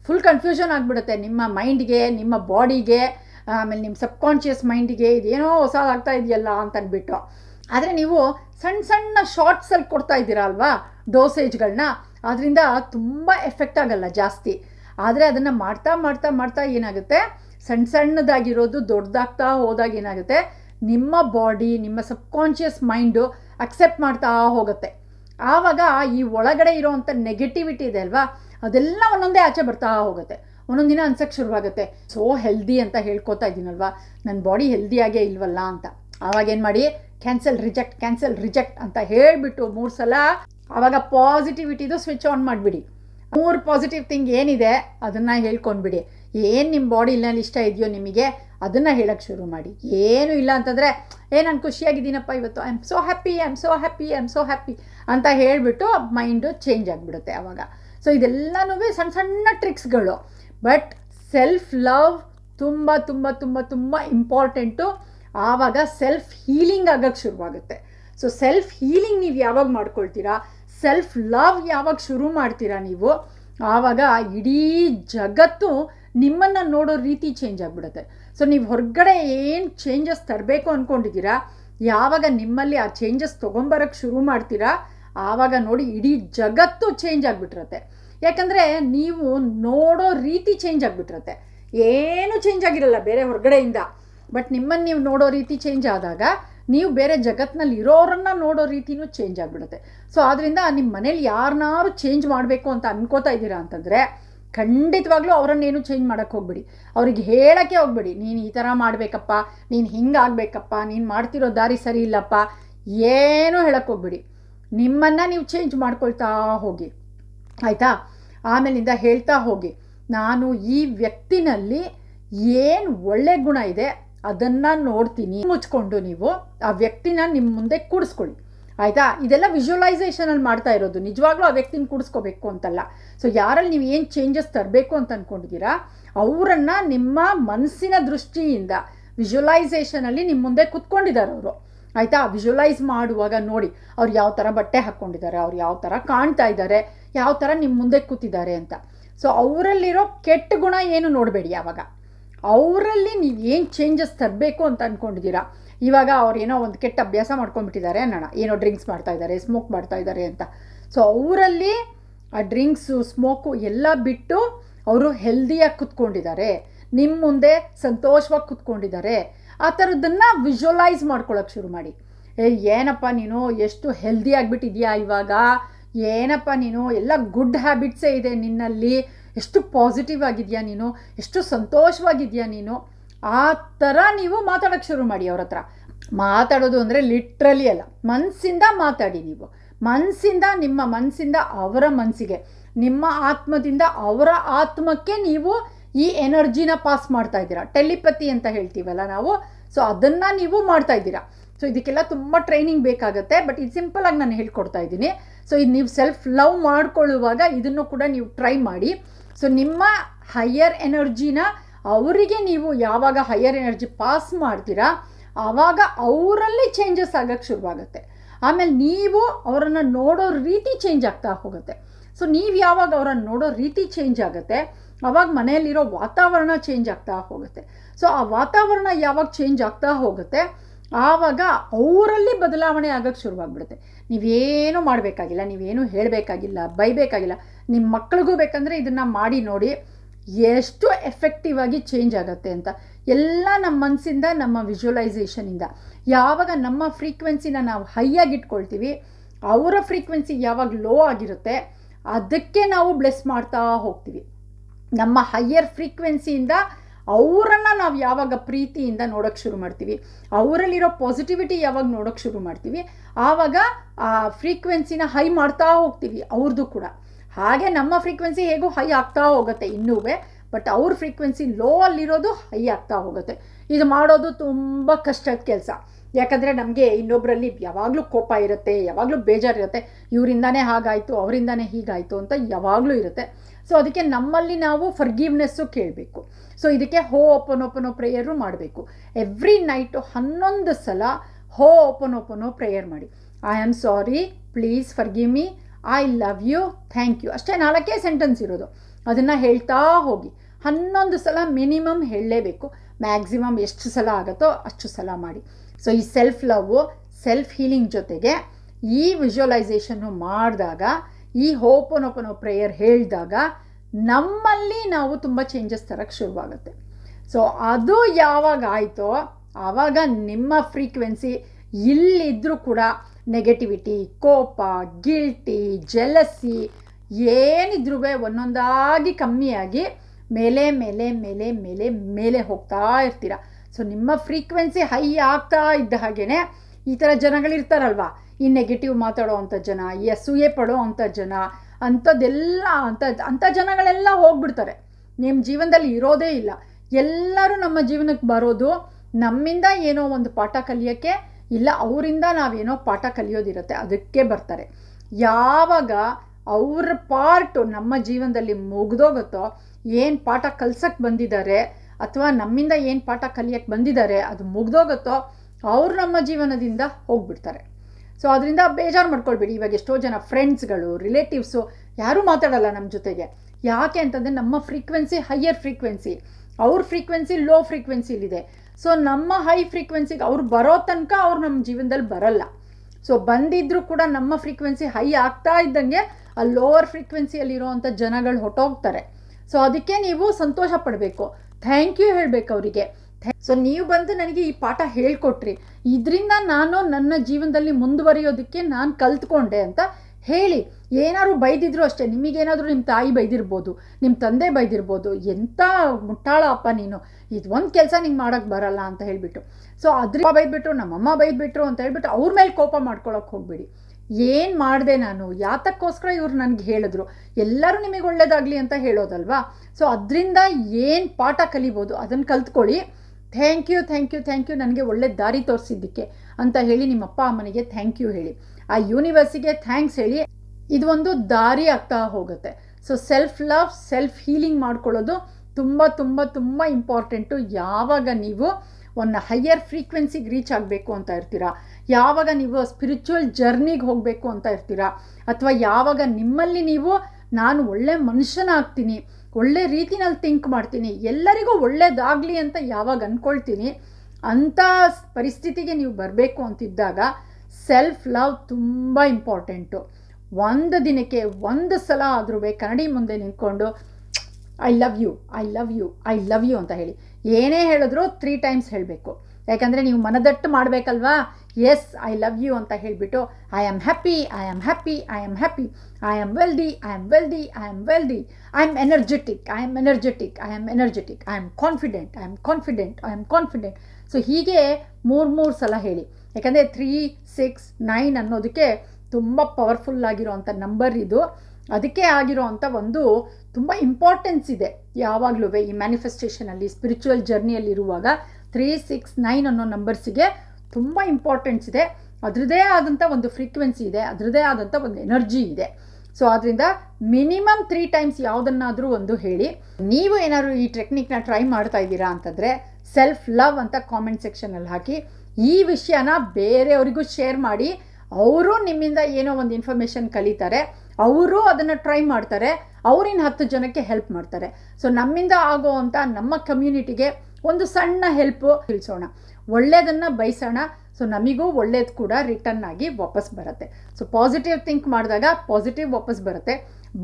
ಫುಲ್ ಕನ್ಫ್ಯೂಷನ್ ಆಗಿಬಿಡುತ್ತೆ. ನಿಮ್ಮ ಮೈಂಡ್ಗೆ ನಿಮ್ಮ ಬಾಡಿಗೆ ಆಮೇಲೆ ನಿಮ್ಮ ಸಬ್ಕಾನ್ಷಿಯಸ್ ಮೈಂಡಿಗೆ ಇದೇನೋ ಹೊಸದಾಗ್ತಾ ಇದೆಯಲ್ಲ ಅಂತ ಅಂದ್ಬಿಟ್ಟು. ಆದರೆ ನೀವು ಸಣ್ಣ ಸಣ್ಣ ಶಾರ್ಟ್ಸಲ್ಲಿ ಕೊಡ್ತಾ ಇದ್ದೀರಾ ಅಲ್ವಾ? ಡೋಸೇಜ್ಗಳನ್ನ ಅದರಿಂದ ತುಂಬ ಎಫೆಕ್ಟ್ ಆಗಲ್ಲ ಜಾಸ್ತಿ. ಆದರೆ ಅದನ್ನು ಮಾಡ್ತಾ ಮಾಡ್ತಾ ಮಾಡ್ತಾ ಏನಾಗುತ್ತೆ? ಸಣ್ಣ ಸಣ್ಣದಾಗಿರೋದು ದೊಡ್ಡದಾಗ್ತಾ ಹೋದಾಗ ಏನಾಗುತ್ತೆ? ನಿಮ್ಮ ಬಾಡಿ ನಿಮ್ಮ ಸಬ್ಕಾನ್ಷಿಯಸ್ ಮೈಂಡು ಅಕ್ಸೆಪ್ಟ್ ಮಾಡ್ತಾ ಹೋಗುತ್ತೆ. ಆವಾಗ ಈ ಒಳಗಡೆ ಇರೋವಂಥ ನೆಗೆಟಿವಿಟಿ ಇದೆ ಅಲ್ವಾ? ಅದೆಲ್ಲ ಒಂದೊಂದೇ ಆಚೆ ಬರ್ತಾ ಹೋಗುತ್ತೆ. ಒಂದೊಂದು ದಿನ ಅನ್ಸಕ್ಕೆ ಶುರುವಾಗುತ್ತೆ. ಸೋ ಹೆಲ್ದಿ ಅಂತ ಹೇಳ್ಕೊತಾ ಇದ್ದೀನಲ್ವಾ ನನ್ನ ಬಾಡಿ ಹೆಲ್ದಿಯಾಗೇ ಇಲ್ವಲ್ಲ ಅಂತ. ಆವಾಗ ಏನು ಮಾಡಿ? ಕ್ಯಾನ್ಸಲ್ ರಿಜೆಕ್ಟ್ ಕ್ಯಾನ್ಸಲ್ ರಿಜೆಕ್ಟ್ ಅಂತ ಹೇಳಿಬಿಟ್ಟು ಮೂರು ಸಲ ಆವಾಗ ಪಾಸಿಟಿವಿಟಿದು ಸ್ವಿಚ್ ಆನ್ ಮಾಡಿಬಿಡಿ. ಮೂರು ಪಾಸಿಟಿವ್ ಥಿಂಗ್ ಏನಿದೆ ಅದನ್ನು ಹೇಳ್ಕೊಂಡ್ಬಿಡಿ. ಏನು ನಿಮ್ಮ ಬಾಡಿನಲ್ಲಿ ಇಷ್ಟ ಇದೆಯೋ ನಿಮಗೆ, ಅದನ್ನು ಹೇಳೋಕ್ಕೆ ಶುರು ಮಾಡಿ. ಏನು ಇಲ್ಲ ಅಂತಂದರೆ, ಏ, ನಾನು ಖುಷಿಯಾಗಿದ್ದೀನಪ್ಪ ಇವತ್ತು. I am so happy I am so happy I am so happy ಅಂತ ಹೇಳಿಬಿಟ್ಟು ಮೈಂಡು ಚೇಂಜ್ ಆಗಿಬಿಡುತ್ತೆ ಆವಾಗ ಸೊ ಇದೆಲ್ಲನೂ ಸಣ್ಣ ಸಣ್ಣ ಟ್ರಿಕ್ಸ್ಗಳು ಬಟ್ ಸೆಲ್ಫ್ ಲವ್ ತುಂಬ ತುಂಬ ತುಂಬ ತುಂಬ ಇಂಪಾರ್ಟೆಂಟು ಆವಾಗ ಸೆಲ್ಫ್ ಹೀಲಿಂಗ್ ಆಗೋಕ್ಕೆ ಶುರುವಾಗುತ್ತೆ. ಸೊ ಸೆಲ್ಫ್ ಹೀಲಿಂಗ್ ನೀವು ಯಾವಾಗ ಮಾಡ್ಕೊಳ್ತೀರಾ? ಸೆಲ್ಫ್ ಲವ್ ಯಾವಾಗ ಶುರು ಮಾಡ್ತೀರಾ ನೀವು? ಆವಾಗ ಇಡೀ ಜಗತ್ತು ನಿಮ್ಮನ್ನು ನೋಡೋ ರೀತಿ ಚೇಂಜ್ ಆಗಿಬಿಡುತ್ತೆ. ಸೊ ನೀವು ಹೊರಗಡೆ ಏನು ಚೇಂಜಸ್ ತರಬೇಕು ಅಂದ್ಕೊಂಡಿದ್ದೀರಾ ಯಾವಾಗ ನಿಮ್ಮಲ್ಲಿ ಆ ಚೇಂಜಸ್ ತೊಗೊಂಬರೋಕ್ಕೆ ಶುರು ಮಾಡ್ತೀರಾ, ಆವಾಗ ನೋಡಿ ಇಡೀ ಜಗತ್ತು ಚೇಂಜ್ ಆಗಿಬಿಟ್ಟಿರತ್ತೆ. ಯಾಕಂದರೆ ನೀವು ನೋಡೋ ರೀತಿ ಚೇಂಜ್ ಆಗಿಬಿಟ್ಟಿರತ್ತೆ. ಏನೂ ಚೇಂಜ್ ಆಗಿರಲ್ಲ ಬೇರೆ ಹೊರಗಡೆಯಿಂದ. ಬಟ್ ನಿಮ್ಮನ್ನು ನೀವು ನೋಡೋ ರೀತಿ ಚೇಂಜ್ ಆದಾಗ, ನೀವು ಬೇರೆ ಜಗತ್ತಿನಲ್ಲಿ ಇರೋರನ್ನ ನೋಡೋ ರೀತಿನೂ ಚೇಂಜ್ ಆಗಿಬಿಡುತ್ತೆ. ಸೊ ಆದ್ದರಿಂದ ನಿಮ್ಮ ಮನೇಲಿ ಯಾರನ್ನಾರು ಚೇಂಜ್ ಮಾಡಬೇಕು ಅಂತ ಅನ್ಕೋತಾ ಇದ್ದೀರಾ ಅಂತಂದರೆ ಖಂಡಿತವಾಗ್ಲೂ ಅವರನ್ನೇನು ಚೇಂಜ್ ಮಾಡೋಕ್ಕೆ ಹೋಗ್ಬೇಡಿ. ಅವ್ರಿಗೆ ಹೇಳೋಕ್ಕೆ ಹೋಗ್ಬಿಡಿ. ನೀನು ಈ ಥರ ಮಾಡಬೇಕಪ್ಪ, ನೀನು ಹಿಂಗಾಗಬೇಕಪ್ಪ ನೀನು ಮಾಡ್ತಿರೋ ದಾರಿ ಸರಿ ಇಲ್ಲಪ್ಪ, ಏನೂ ಹೇಳಕ್ಕೆ ಹೋಗ್ಬೇಡಿ. ನಿಮ್ಮನ್ನು ನೀವು ಚೇಂಜ್ ಮಾಡ್ಕೊಳ್ತಾ ಹೋಗಿ. ಆಯಿತಾ? ಆಮೇಲಿಂದ ಹೇಳ್ತಾ ಹೋಗಿ. ನಾನು ಈ ವ್ಯಕ್ತಿನಲ್ಲಿ ಏನು ಒಳ್ಳೆ ಗುಣ ಇದೆ ಅದನ್ನು ನೋಡ್ತೀನಿ. ಮುಚ್ಕೊಂಡು ನೀವು ಆ ವ್ಯಕ್ತಿನ ನಿಮ್ಮ ಮುಂದೆ ಕೂಡಿಸ್ಕೊಳ್ಳಿ. ಆಯಿತಾ? ಇದೆಲ್ಲ ವಿಜುವಲೈಸೇಷನಲ್ಲಿ ಮಾಡ್ತಾ ಇರೋದು. ನಿಜವಾಗ್ಲೂ ಆ ವ್ಯಕ್ತಿನ ಕೂಡಿಸ್ಕೋಬೇಕು ಅಂತಲ್ಲ. ಸೊ ಯಾರಲ್ಲಿ ನೀವು ಏನು ಚೇಂಜಸ್ ತರಬೇಕು ಅಂತ ಅಂದ್ಕೊಂಡಿದ್ದೀರಾ ಅವರನ್ನು ನಿಮ್ಮ ಮನಸ್ಸಿನ ದೃಷ್ಟಿಯಿಂದ ವಿಜುವಲೈಸೇಷನಲ್ಲಿ ನಿಮ್ಮ ಮುಂದೆ ಕುತ್ಕೊಂಡಿದ್ದಾರೆ ಅವರು. ಆಯಿತಾ? ವಿಜುವಲೈಸ್ ಮಾಡುವಾಗ ನೋಡಿ, ಅವ್ರು ಯಾವ ಥರ ಬಟ್ಟೆ ಹಾಕ್ಕೊಂಡಿದ್ದಾರೆ ಅವ್ರು ಯಾವ ಥರ ಕಾಣ್ತಾ ಇದ್ದಾರೆ, ಯಾವ ಥರ ನಿಮ್ಮ ಮುಂದೆ ಕೂತಿದ್ದಾರೆ ಅಂತ. ಸೊ ಅವರಲ್ಲಿರೋ ಕೆಟ್ಟ ಗುಣ ಏನು ನೋಡಬೇಡಿ ಯಾವಾಗ. ಅವರಲ್ಲಿ ನೀವು ಏನು ಚೇಂಜಸ್ ತರಬೇಕು ಅಂತ ಅಂದ್ಕೊಂಡಿದ್ದೀರಾ ಇವಾಗ ಅವ್ರು ಏನೋ ಒಂದು ಕೆಟ್ಟ ಅಭ್ಯಾಸ ಮಾಡ್ಕೊಂಡ್ಬಿಟ್ಟಿದ್ದಾರೆ ಅನ್ನೋಣ. ಏನೋ ಡ್ರಿಂಕ್ಸ್ ಮಾಡ್ತಾ ಇದ್ದಾರೆ ಸ್ಮೋಕ್ ಮಾಡ್ತಾ ಇದ್ದಾರೆ ಅಂತ. ಸೊ ಅವರಲ್ಲಿ ಆ ಡ್ರಿಂಕ್ಸು ಸ್ಮೋಕು ಎಲ್ಲ ಬಿಟ್ಟು ಅವರು ಹೆಲ್ದಿಯಾಗಿ ಕುತ್ಕೊಂಡಿದ್ದಾರೆ. ನಿಮ್ಮ ಮುಂದೆ ಸಂತೋಷವಾಗಿ ಕುತ್ಕೊಂಡಿದ್ದಾರೆ. ಆ ಥರದ್ದನ್ನು ವಿಜುವಲೈಸ್ ಮಾಡ್ಕೊಳಕ್ಕೆ ಶುರು ಮಾಡಿ. ಏ, ಏನಪ್ಪ ನೀನು? ಎಷ್ಟು ಹೆಲ್ದಿ ಆಗಿಬಿಟ್ಟಿದ್ಯಾ ಇವಾಗ? ಏನಪ್ಪ ನೀನು? ಎಲ್ಲ ಗುಡ್ ಹ್ಯಾಬಿಟ್ಸೇ ಇದೆ ನಿನ್ನಲ್ಲಿ. ಎಷ್ಟು ಪಾಸಿಟಿವ್ ಆಗಿದೆಯಾ ನೀನು? ಎಷ್ಟು ಸಂತೋಷವಾಗಿದೆಯಾ ನೀನು? ಆ ಥರ ನೀವು ಮಾತಾಡೋಕ್ಕೆ ಶುರು ಮಾಡಿ ಅವ್ರ ಹತ್ರ. ಮಾತಾಡೋದು ಅಂದರೆ ಲಿಟ್ರಲಿ ಅಲ್ಲ. ಮನಸ್ಸಿಂದ ಮಾತಾಡಿ ನೀವು. ಮನಸ್ಸಿಂದ ನಿಮ್ಮ ಮನಸ್ಸಿಂದ ಅವರ ಮನಸ್ಸಿಗೆ ನಿಮ್ಮ ಆತ್ಮದಿಂದ ಅವರ ಆತ್ಮಕ್ಕೆ ನೀವು ಈ ಎನರ್ಜಿನ ಪಾಸ್ ಮಾಡ್ತಾ ಇದ್ದೀರಾ. ಟೆಲಿಪತಿ ಅಂತ ಹೇಳ್ತೀವಲ್ಲ ನಾವು. ಸೊ ಅದನ್ನು ನೀವು ಮಾಡ್ತಾ ಇದ್ದೀರಾ. ಸೊ ಇದಕ್ಕೆಲ್ಲ ತುಂಬ ಟ್ರೈನಿಂಗ್ ಬೇಕಾಗುತ್ತೆ. ಬಟ್ ಇದು ಸಿಂಪಲಾಗಿ ನಾನು ಹೇಳ್ಕೊಡ್ತಾ ಇದ್ದೀನಿ. ಸೊ ಇದು ನೀವು ಸೆಲ್ಫ್ ಲವ್ ಮಾಡ್ಕೊಳ್ಳುವಾಗ ಇದನ್ನು ಕೂಡ ನೀವು ಟ್ರೈ ಮಾಡಿ. ಸೊ ನಿಮ್ಮ ಹೈಯರ್ ಎನರ್ಜಿನ ಅವರಿಗೆ ನೀವು ಯಾವಾಗ ಹೈಯರ್ ಎನರ್ಜಿ ಪಾಸ್ ಮಾಡ್ತೀರಾ, ಆವಾಗ ಅವರಲ್ಲಿ ಚೇಂಜಸ್ ಆಗೋಕ್ಕೆ ಶುರುವಾಗುತ್ತೆ. ಆಮೇಲೆ ನೀವು ಅವರನ್ನು ನೋಡೋ ರೀತಿ ಚೇಂಜ್ ಆಗ್ತಾ ಹೋಗುತ್ತೆ. ಸೊ ನೀವು ಯಾವಾಗ ಅವರನ್ನು ನೋಡೋ ರೀತಿ ಚೇಂಜ್ ಆಗುತ್ತೆ ಆವಾಗ ಮನೆಯಲ್ಲಿರೋ ವಾತಾವರಣ ಚೇಂಜ್ ಆಗ್ತಾ ಹೋಗುತ್ತೆ. ಸೊ ಆ ವಾತಾವರಣ ಯಾವಾಗ ಚೇಂಜ್ ಆಗ್ತಾ ಹೋಗುತ್ತೆ, ಆವಾಗ ಅವರಲ್ಲಿ ಬದಲಾವಣೆ ಆಗೋಕ್ಕೆ ಶುರುವಾಗ್ಬಿಡುತ್ತೆ. ನೀವೇನು ಮಾಡಬೇಕಾಗಿಲ್ಲ, ನೀವೇನು ಹೇಳಬೇಕಾಗಿಲ್ಲ, ಬೈಬೇಕಾಗಿಲ್ಲ. ನಿಮ್ಮ ಮಕ್ಳಿಗೂ ಬೇಕಂದರೆ ಇದನ್ನು ಮಾಡಿ ನೋಡಿ ಎಷ್ಟು ಎಫೆಕ್ಟಿವ್ ಆಗಿ ಚೇಂಜ್ ಆಗುತ್ತೆ ಅಂತ. ಎಲ್ಲ ನಮ್ಮ ಮನಸ್ಸಿಂದ ನಮ್ಮ ವಿಜುವಲೈಸೇಷನಿಂದ ಯಾವಾಗ ನಮ್ಮ ಫ್ರೀಕ್ವೆನ್ಸಿನ ನಾವು ಹೈ ಇಟ್ಕೊಳ್ತೀವಿ, ಅವರ ಫ್ರೀಕ್ವೆನ್ಸಿ ಯಾವಾಗ ಲೋ ಆಗಿರುತ್ತೆ, ಅದಕ್ಕೆ ನಾವು ಬ್ಲೆಸ್ ಮಾಡ್ತಾ ಹೋಗ್ತೀವಿ. ನಮ್ಮ ಹೈಯರ್ ಫ್ರೀಕ್ವೆನ್ಸಿಯಿಂದ ಅವರನ್ನು ನಾವು ಯಾವಾಗ ಪ್ರೀತಿಯಿಂದ ನೋಡೋಕ್ಕೆ ಶುರು ಮಾಡ್ತೀವಿ, ಅವರಲ್ಲಿರೋ ಪಾಸಿಟಿವಿಟಿ ಯಾವಾಗ ನೋಡೋಕ್ಕೆ ಶುರು ಮಾಡ್ತೀವಿ, ಆವಾಗ ಆ ಫ್ರೀಕ್ವೆನ್ಸಿನ ಹೈ ಮಾಡ್ತಾ ಹೋಗ್ತೀವಿ ಅವ್ರದ್ದು ಕೂಡ. ಹಾಗೆ ನಮ್ಮ ಫ್ರೀಕ್ವೆನ್ಸಿ ಹೇಗೂ ಹೈ ಆಗ್ತಾ ಹೋಗುತ್ತೆ ಇನ್ನೂ ಬಟ್ ಅವ್ರ ಫ್ರೀಕ್ವೆನ್ಸಿ ಲೋ ಅಲ್ಲಿರೋದು ಹೈ ಆಗ್ತಾ ಹೋಗುತ್ತೆ. ಇದು ಮಾಡೋದು ತುಂಬ ಕಷ್ಟದ ಕೆಲಸ. ಯಾಕಂದರೆ ನಮಗೆ ಇನ್ನೊಬ್ಬರಲ್ಲಿ ಯಾವಾಗಲೂ ಕೋಪ ಇರುತ್ತೆ, ಯಾವಾಗಲೂ ಬೇಜಾರಿರುತ್ತೆ ಇವರಿಂದಾನೇ ಹಾಗಾಯಿತು, ಅವರಿಂದಾನೇ ಹೀಗಾಯಿತು ಅಂತ ಯಾವಾಗಲೂ ಇರುತ್ತೆ. ಸೊ ಅದಕ್ಕೆ ನಮ್ಮಲ್ಲಿ ನಾವು ಫರ್ಗಿವ್ನೆಸ್ಸು ಕೇಳಬೇಕು. ಸೊ ಇದಕ್ಕೆ ಹೋ ಓಪನ್ ಓಪನೋ ಪ್ರೇಯರು ಮಾಡಬೇಕು. ಎವ್ರಿ ನೈಟು ಹನ್ನೊಂದು ಸಲ ಹೋ ಓಪನ್ ಓಪನೋ ಪ್ರೇಯರ್ ಮಾಡಿ. I am sorry please forgive me I love you thank you ಅಷ್ಟೇ ನಾಲ್ಕೇ ಸೆಂಟೆನ್ಸ್ ಇರೋದು. ಅದನ್ನು ಹೇಳ್ತಾ ಹೋಗಿ. ಹನ್ನೊಂದು ಸಲ ಮಿನಿಮಮ್ ಹೇಳಲೇಬೇಕು. ಮ್ಯಾಕ್ಸಿಮಮ್ ಎಷ್ಟು ಸಲ ಆಗುತ್ತೋ ಅಷ್ಟು ಸಲ ಮಾಡಿ. ಸೊ ಈ ಸೆಲ್ಫ್ ಲವ್ವು ಸೆಲ್ಫ್ ಹೀಲಿಂಗ್ ಜೊತೆಗೆ ಈ ವಿಜುವಲೈಸೇಷನ್ನು ಮಾಡಿದಾಗ, ಈ ಹೋಪನ್ ಓಪನ್ ಪ್ರೇಯರ್ ಹೇಳಿದಾಗ ನಮ್ಮಲ್ಲಿ ನಾವು ತುಂಬ ಚೇಂಜಸ್ ತರಕ್ಕೆ ಶುರುವಾಗುತ್ತೆ. ಸೊ ಅದು ಯಾವಾಗ ಆಯಿತೋ, ಆವಾಗ ನಿಮ್ಮ ಫ್ರೀಕ್ವೆನ್ಸಿ ಇಲ್ಲಿದ್ದರೂ ಕೂಡ ನೆಗೆಟಿವಿಟಿ, ಕೋಪ, ಗಿಲ್ಟಿ, ಜೆಲಸಿ ಏನಿದ್ರೂ ಒಂದೊಂದಾಗಿ ಕಮ್ಮಿಯಾಗಿ ಮೇಲೆ ಮೇಲೆ ಮೇಲೆ ಮೇಲೆ ಮೇಲೆ ಹೋಗ್ತಾ ಇರ್ತೀರ. ಸೊ ನಿಮ್ಮ ಫ್ರೀಕ್ವೆನ್ಸಿ ಹೈ ಆಗ್ತಾ ಇದ್ದ ಹಾಗೇ ಈ ಥರ ಜನಗಳಿರ್ತಾರಲ್ವ. ಈ ನೆಗೆಟಿವ್ ಮಾತಾಡೋ ಅಂಥ ಜನ, ಈ ಅಸೂಯೆ ಪಡೋ ಅಂಥ ಜನ, ಅಂಥದ್ದೆಲ್ಲ, ಅಂಥ ಅಂಥ ಜನಗಳೆಲ್ಲ ಹೋಗ್ಬಿಡ್ತಾರೆ. ನಿಮ್ಮ ಜೀವನದಲ್ಲಿ ಇರೋದೇ ಇಲ್ಲ. ಎಲ್ಲರೂ ನಮ್ಮ ಜೀವನಕ್ಕೆ ಬರೋದು ನಮ್ಮಿಂದ ಏನೋ ಒಂದು ಪಾಠ ಕಲಿಯೋಕ್ಕೆ ಇಲ್ಲ, ಅವರಿಂದ ನಾವೇನೋ ಪಾಠ ಕಲಿಯೋದಿರುತ್ತೆ, ಅದಕ್ಕೆ ಬರ್ತಾರೆ. ಯಾವಾಗ ಅವ್ರ ಪಾರ್ಟು ನಮ್ಮ ಜೀವನದಲ್ಲಿ ಮುಗ್ದೋಗುತ್ತೋ, ಏನು ಪಾಠ ಕಲ್ಸಕ್ಕೆ ಬಂದಿದ್ದಾರೆ, ಅಥವಾ ನಮ್ಮಿಂದ ಏನು ಪಾಠ ಕಲಿಯಕ್ಕೆ ಬಂದಿದ್ದಾರೆ, ಅದು ಮುಗ್ದೋಗುತ್ತೋ, ಅವ್ರು ನಮ್ಮ ಜೀವನದಿಂದ ಹೋಗ್ಬಿಡ್ತಾರೆ. ಸೊ ಅದರಿಂದ ಬೇಜಾರು ಮಾಡ್ಕೊಳ್ಬೇಡಿ. ಇವಾಗ ಎಷ್ಟೋ ಜನ ಫ್ರೆಂಡ್ಸ್ಗಳು ರಿಲೇಟಿವ್ಸು ಯಾರೂ ಮಾತಾಡಲ್ಲ ನಮ್ಮ ಜೊತೆಗೆ. ಯಾಕೆ ಅಂತಂದರೆ ನಮ್ಮ ಫ್ರೀಕ್ವೆನ್ಸಿ ಹೈಯರ್ ಫ್ರೀಕ್ವೆನ್ಸಿ ಅವ್ರ ಫ್ರೀಕ್ವೆನ್ಸಿ ಲೋ ಫ್ರೀಕ್ವೆನ್ಸಿಲಿದೆ ಸೊ ನಮ್ಮ ಹೈ ಫ್ರೀಕ್ವೆನ್ಸಿಗೆ ಅವ್ರು ಬರೋ ತನಕ ಅವ್ರು ನಮ್ಮ ಜೀವನದಲ್ಲಿ ಬರಲ್ಲ. ಸೊ ಬಂದಿದ್ರೂ ಕೂಡ ನಮ್ಮ ಫ್ರೀಕ್ವೆನ್ಸಿ ಹೈ ಆಗ್ತಾ ಇದ್ದಂಗೆ ಆ ಲೋವರ್ ಫ್ರೀಕ್ವೆನ್ಸಿಯಲ್ಲಿರೋವಂಥ ಜನಗಳು ಹೊಟ್ಟೋಗ್ತಾರೆ ಸೊ ಅದಕ್ಕೆ ನೀವು ಸಂತೋಷ ಪಡಬೇಕು. ಥ್ಯಾಂಕ್ ಯು ಹೇಳಬೇಕು ಅವರಿಗೆ. ಸೊ ನೀವು ಬಂದು ನನಗೆ ಈ ಪಾಠ ಹೇಳ್ಕೊಟ್ರಿ. ಇದರಿಂದ ನಾನು ನನ್ನ ಜೀವನದಲ್ಲಿ ಮುಂದುವರಿಯೋದಕ್ಕೆ ನಾನು ಕಲ್ತ್ಕೊಂಡೆ ಅಂತ ಹೇಳಿ, ಏನಾದ್ರು ಬೈದಿದ್ರು ಅಷ್ಟೇ, ನಿಮಗೇನಾದರೂ ನಿಮ್ಮ ತಾಯಿ ಬೈದಿರ್ಬೋದು ನಿಮ್ಮ ತಂದೆ ಬೈದಿರ್ಬೋದು ಎಂಥ ಮುಟ್ಟಾಳ ಅಪ್ಪ ನೀನು, ಇದು ಒಂದು ಕೆಲಸ ನಿಂಗೆ ಮಾಡೋಕ್ಕೆ ಬರಲ್ಲ ಅಂತ ಹೇಳಿಬಿಟ್ಟು. ಸೊ ಅದ್ರ ಬೈದ್ಬಿಟ್ರು, ನಮ್ಮಮ್ಮ ಬೈದ್ಬಿಟ್ರು ಅಂತ ಹೇಳ್ಬಿಟ್ಟು ಅವ್ರ ಮೇಲೆ ಕೋಪ ಮಾಡ್ಕೊಳಕ್ಕೆ ಹೋಗಬೇಡಿ. ಏನು ಮಾಡಿದೆ ನಾನು? ಯಾತಕ್ಕೋಸ್ಕರ ಇವ್ರು ನನಗೆ ಹೇಳಿದ್ರು? ಎಲ್ಲರೂ ನಿಮಗೆ ಒಳ್ಳೇದಾಗಲಿ ಅಂತ ಹೇಳೋದಲ್ವಾ? ಸೊ ಅದರಿಂದ ಏನು ಪಾಠ ಕಲಿಬೋದು? ಅದನ್ನು ಕಲ್ತ್ಕೊಳ್ಳಿ. Thank you thank you thank you ನನಗೆ ಒಳ್ಳೆ ದಾರಿ ತೋರಿಸಿದ್ದಕ್ಕೆ ಅಂತ ಹೇಳಿ ನಿಮ್ಮ ಅಪ್ಪ ಅಮ್ಮನಿಗೆ ಥ್ಯಾಂಕ್ ಯು ಹೇಳಿ. ಆ ಯೂನಿವರ್ಸಿಗೆ ಥ್ಯಾಂಕ್ಸ್ ಹೇಳಿ ಇದು ಒಂದು ದಾರಿ ಆಗ್ತಾ ಹೋಗುತ್ತೆ. So self love self healing ಮಾಡ್ಕೊಳ್ಳೋದು ತುಂಬ ತುಂಬ ತುಂಬ ಇಂಪಾರ್ಟೆಂಟು ಯಾವಾಗ ನೀವು ಒಂದು ಹೈಯರ್ ಫ್ರೀಕ್ವೆನ್ಸಿಗೆ ರೀಚ್ ಆಗಬೇಕು ಅಂತ ಇರ್ತೀರಾ? ಯಾವಾಗ ನೀವು ಸ್ಪಿರಿಚುವಲ್ ಜರ್ನಿಗೆ ಹೋಗಬೇಕು ಅಂತ ಇರ್ತೀರಾ? ಅಥವಾ ಯಾವಾಗ ನಿಮ್ಮಲ್ಲಿ ನೀವು ನಾನು ಒಳ್ಳೆ ಮನುಷ್ಯನಾಗ್ತೀನಿ, ಒಳ್ಳೆ ರೀತಿನಲ್ಲಿ ಥಿಂಕ್ ಮಾಡ್ತೀನಿ, ಎಲ್ಲರಿಗೂ ಒಳ್ಳೇದಾಗಲಿ ಅಂತ ಯಾವಾಗ ಅಂದ್ಕೊಳ್ತೀನಿ ಅಂಥ ಪರಿಸ್ಥಿತಿಗೆ ನೀವು ಬರಬೇಕು ಅಂತಿದ್ದಾಗ ಸೆಲ್ಫ್ ಲವ್ ತುಂಬ ಇಂಪಾರ್ಟೆಂಟು ಒಂದು ದಿನಕ್ಕೆ ಒಂದು ಸಲ ಆದರೂ ಕನ್ನಡಿ ಮುಂದೆ ನಿಂತ್ಕೊಂಡು I love you I love you I love you ಅಂತ ಹೇಳಿ ಏನೇ ಹೇಳಿದ್ರು ತ್ರೀ ಟೈಮ್ಸ್ ಹೇಳಬೇಕು ಯಾಕಂದರೆ ನೀವು ಮನದಟ್ಟು ಮಾಡಬೇಕಲ್ವಾ ಎಸ್ ಐ ಲವ್ ಯು ಅಂತ ಹೇಳಿಬಿಟ್ಟು I am happy I am happy I am happy I am wealthy I am wealthy I am wealthy I am energetic I am energetic I am energetic I am confident I am confident I am confident so ಹೀಗೆ ಮೂರು ಮೂರು ಸಲ ಹೇಳಿ ಯಾಕಂದರೆ three six nine ಅನ್ನೋದಕ್ಕೆ ತುಂಬ powerful ಆಗಿರೋವಂಥ number ಇದು. ಅದಕ್ಕೆ ಆಗಿರೋ ಅಂಥ ಒಂದು ತುಂಬ ಇಂಪಾರ್ಟೆನ್ಸ್ ಇದೆ ಯಾವಾಗಲೂ ಈ ಮ್ಯಾನಿಫೆಸ್ಟೇಷನಲ್ಲಿ ಸ್ಪಿರಿಚುವಲ್ ಜರ್ನಿಯಲ್ಲಿರುವಾಗ ತ್ರೀ ಸಿಕ್ಸ್ ನೈನ್ ಅನ್ನೋ ನಂಬರ್ಸಿಗೆ ತುಂಬ ಇಂಪಾರ್ಟೆನ್ಸ್ ಇದೆ. ಅದರದ್ದೇ ಆದಂಥ ಒಂದು ಫ್ರೀಕ್ವೆನ್ಸಿ ಇದೆ, ಅದರದ್ದೇ ಆದಂಥ ಒಂದು ಎನರ್ಜಿ ಇದೆ. ಸೊ ಆದ್ದರಿಂದ ಮಿನಿಮಮ್ ತ್ರೀ ಟೈಮ್ಸ್ ಯಾವುದನ್ನಾದರೂ ಒಂದು ಹೇಳಿ. ನೀವು ಏನಾದರೂ ಈ ಟೆಕ್ನಿಕ್ನ ಟ್ರೈ ಮಾಡ್ತಾ ಇದ್ದೀರಾ ಅಂತಂದರೆ ಸೆಲ್ಫ್ ಲವ್ ಅಂತ ಕಾಮೆಂಟ್ ಸೆಕ್ಷನಲ್ಲಿ ಹಾಕಿ. ಈ ವಿಷಯನ ಬೇರೆಯವರಿಗೂ ಶೇರ್ ಮಾಡಿ, ಅವರು ನಿಮ್ಮಿಂದ ಏನೋ ಒಂದು ಇನ್ಫಾರ್ಮೇಷನ್ ಕಲಿತಾರೆ, ಅವರು ಅದನ್ನು ಟ್ರೈ ಮಾಡ್ತಾರೆ, ಅವರಿನ ಹತ್ತು ಜನಕ್ಕೆ ಹೆಲ್ಪ್ ಮಾಡ್ತಾರೆ. ಸೊ ನಮ್ಮಿಂದ ಆಗೋವಂಥ ನಮ್ಮ ಕಮ್ಯುನಿಟಿಗೆ ಒಂದು ಸಣ್ಣ ಹೆಲ್ಪು ತಿಳಿಸೋಣ. ಒಳ್ಳೆಯದನ್ನು ಬಯಸೋಣ. ಸೊ ನಮಗೂ ಒಳ್ಳೇದು ಕೂಡ ರಿಟರ್ನ್ ಆಗಿ ವಾಪಸ್ ಬರುತ್ತೆ. ಸೊ ಪಾಸಿಟಿವ್ ಥಿಂಕ್ ಮಾಡಿದಾಗ ಪಾಸಿಟಿವ್ ವಾಪಸ್ ಬರುತ್ತೆ.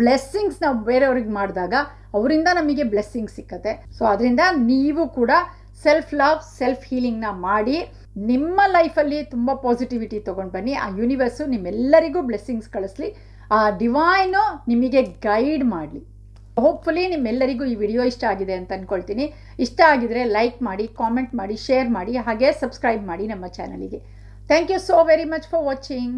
ಬ್ಲೆಸ್ಸಿಂಗ್ಸ್ ನಾವು ಬೇರೆಯವ್ರಿಗೆ ಮಾಡಿದಾಗ ಅವರಿಂದ ನಮಗೆ ಬ್ಲೆಸ್ಸಿಂಗ್ ಸಿಕ್ಕತ್ತೆ. ಸೊ ಅದರಿಂದ ನೀವು ಕೂಡ ಸೆಲ್ಫ್ ಲವ್ ಸೆಲ್ಫ್ ಹೀಲಿಂಗ್ನ ಮಾಡಿ ನಿಮ್ಮ ಲೈಫಲ್ಲಿ ತುಂಬ ಪಾಸಿಟಿವಿಟಿ ತೊಗೊಂಡು ಬನ್ನಿ. ಆ ಯೂನಿವರ್ಸು ನಿಮ್ಮೆಲ್ಲರಿಗೂ ಬ್ಲೆಸ್ಸಿಂಗ್ಸ್ ಕಳಿಸ್ಲಿ. ಆ ಡಿವೈನು ನಿಮಗೆ ಗೈಡ್ ಮಾಡಲಿ. ಹೋಪ್ಫುಲಿ ನಿಮ್ಮೆಲ್ಲರಿಗೂ ಈ ವಿಡಿಯೋ ಇಷ್ಟ ಆಗಿದೆ ಅಂತ ಅಂದ್ಕೊಳ್ತೀನಿ ಇಷ್ಟ ಆಗಿದರೆ ಲೈಕ್ ಮಾಡಿ ಕಾಮೆಂಟ್ ಮಾಡಿ ಶೇರ್ ಮಾಡಿ, ಹಾಗೆ ಸಬ್ಸ್ಕ್ರೈಬ್ ಮಾಡಿ ನಮ್ಮ ಚಾನಲಿಗೆ thank you so very much for watching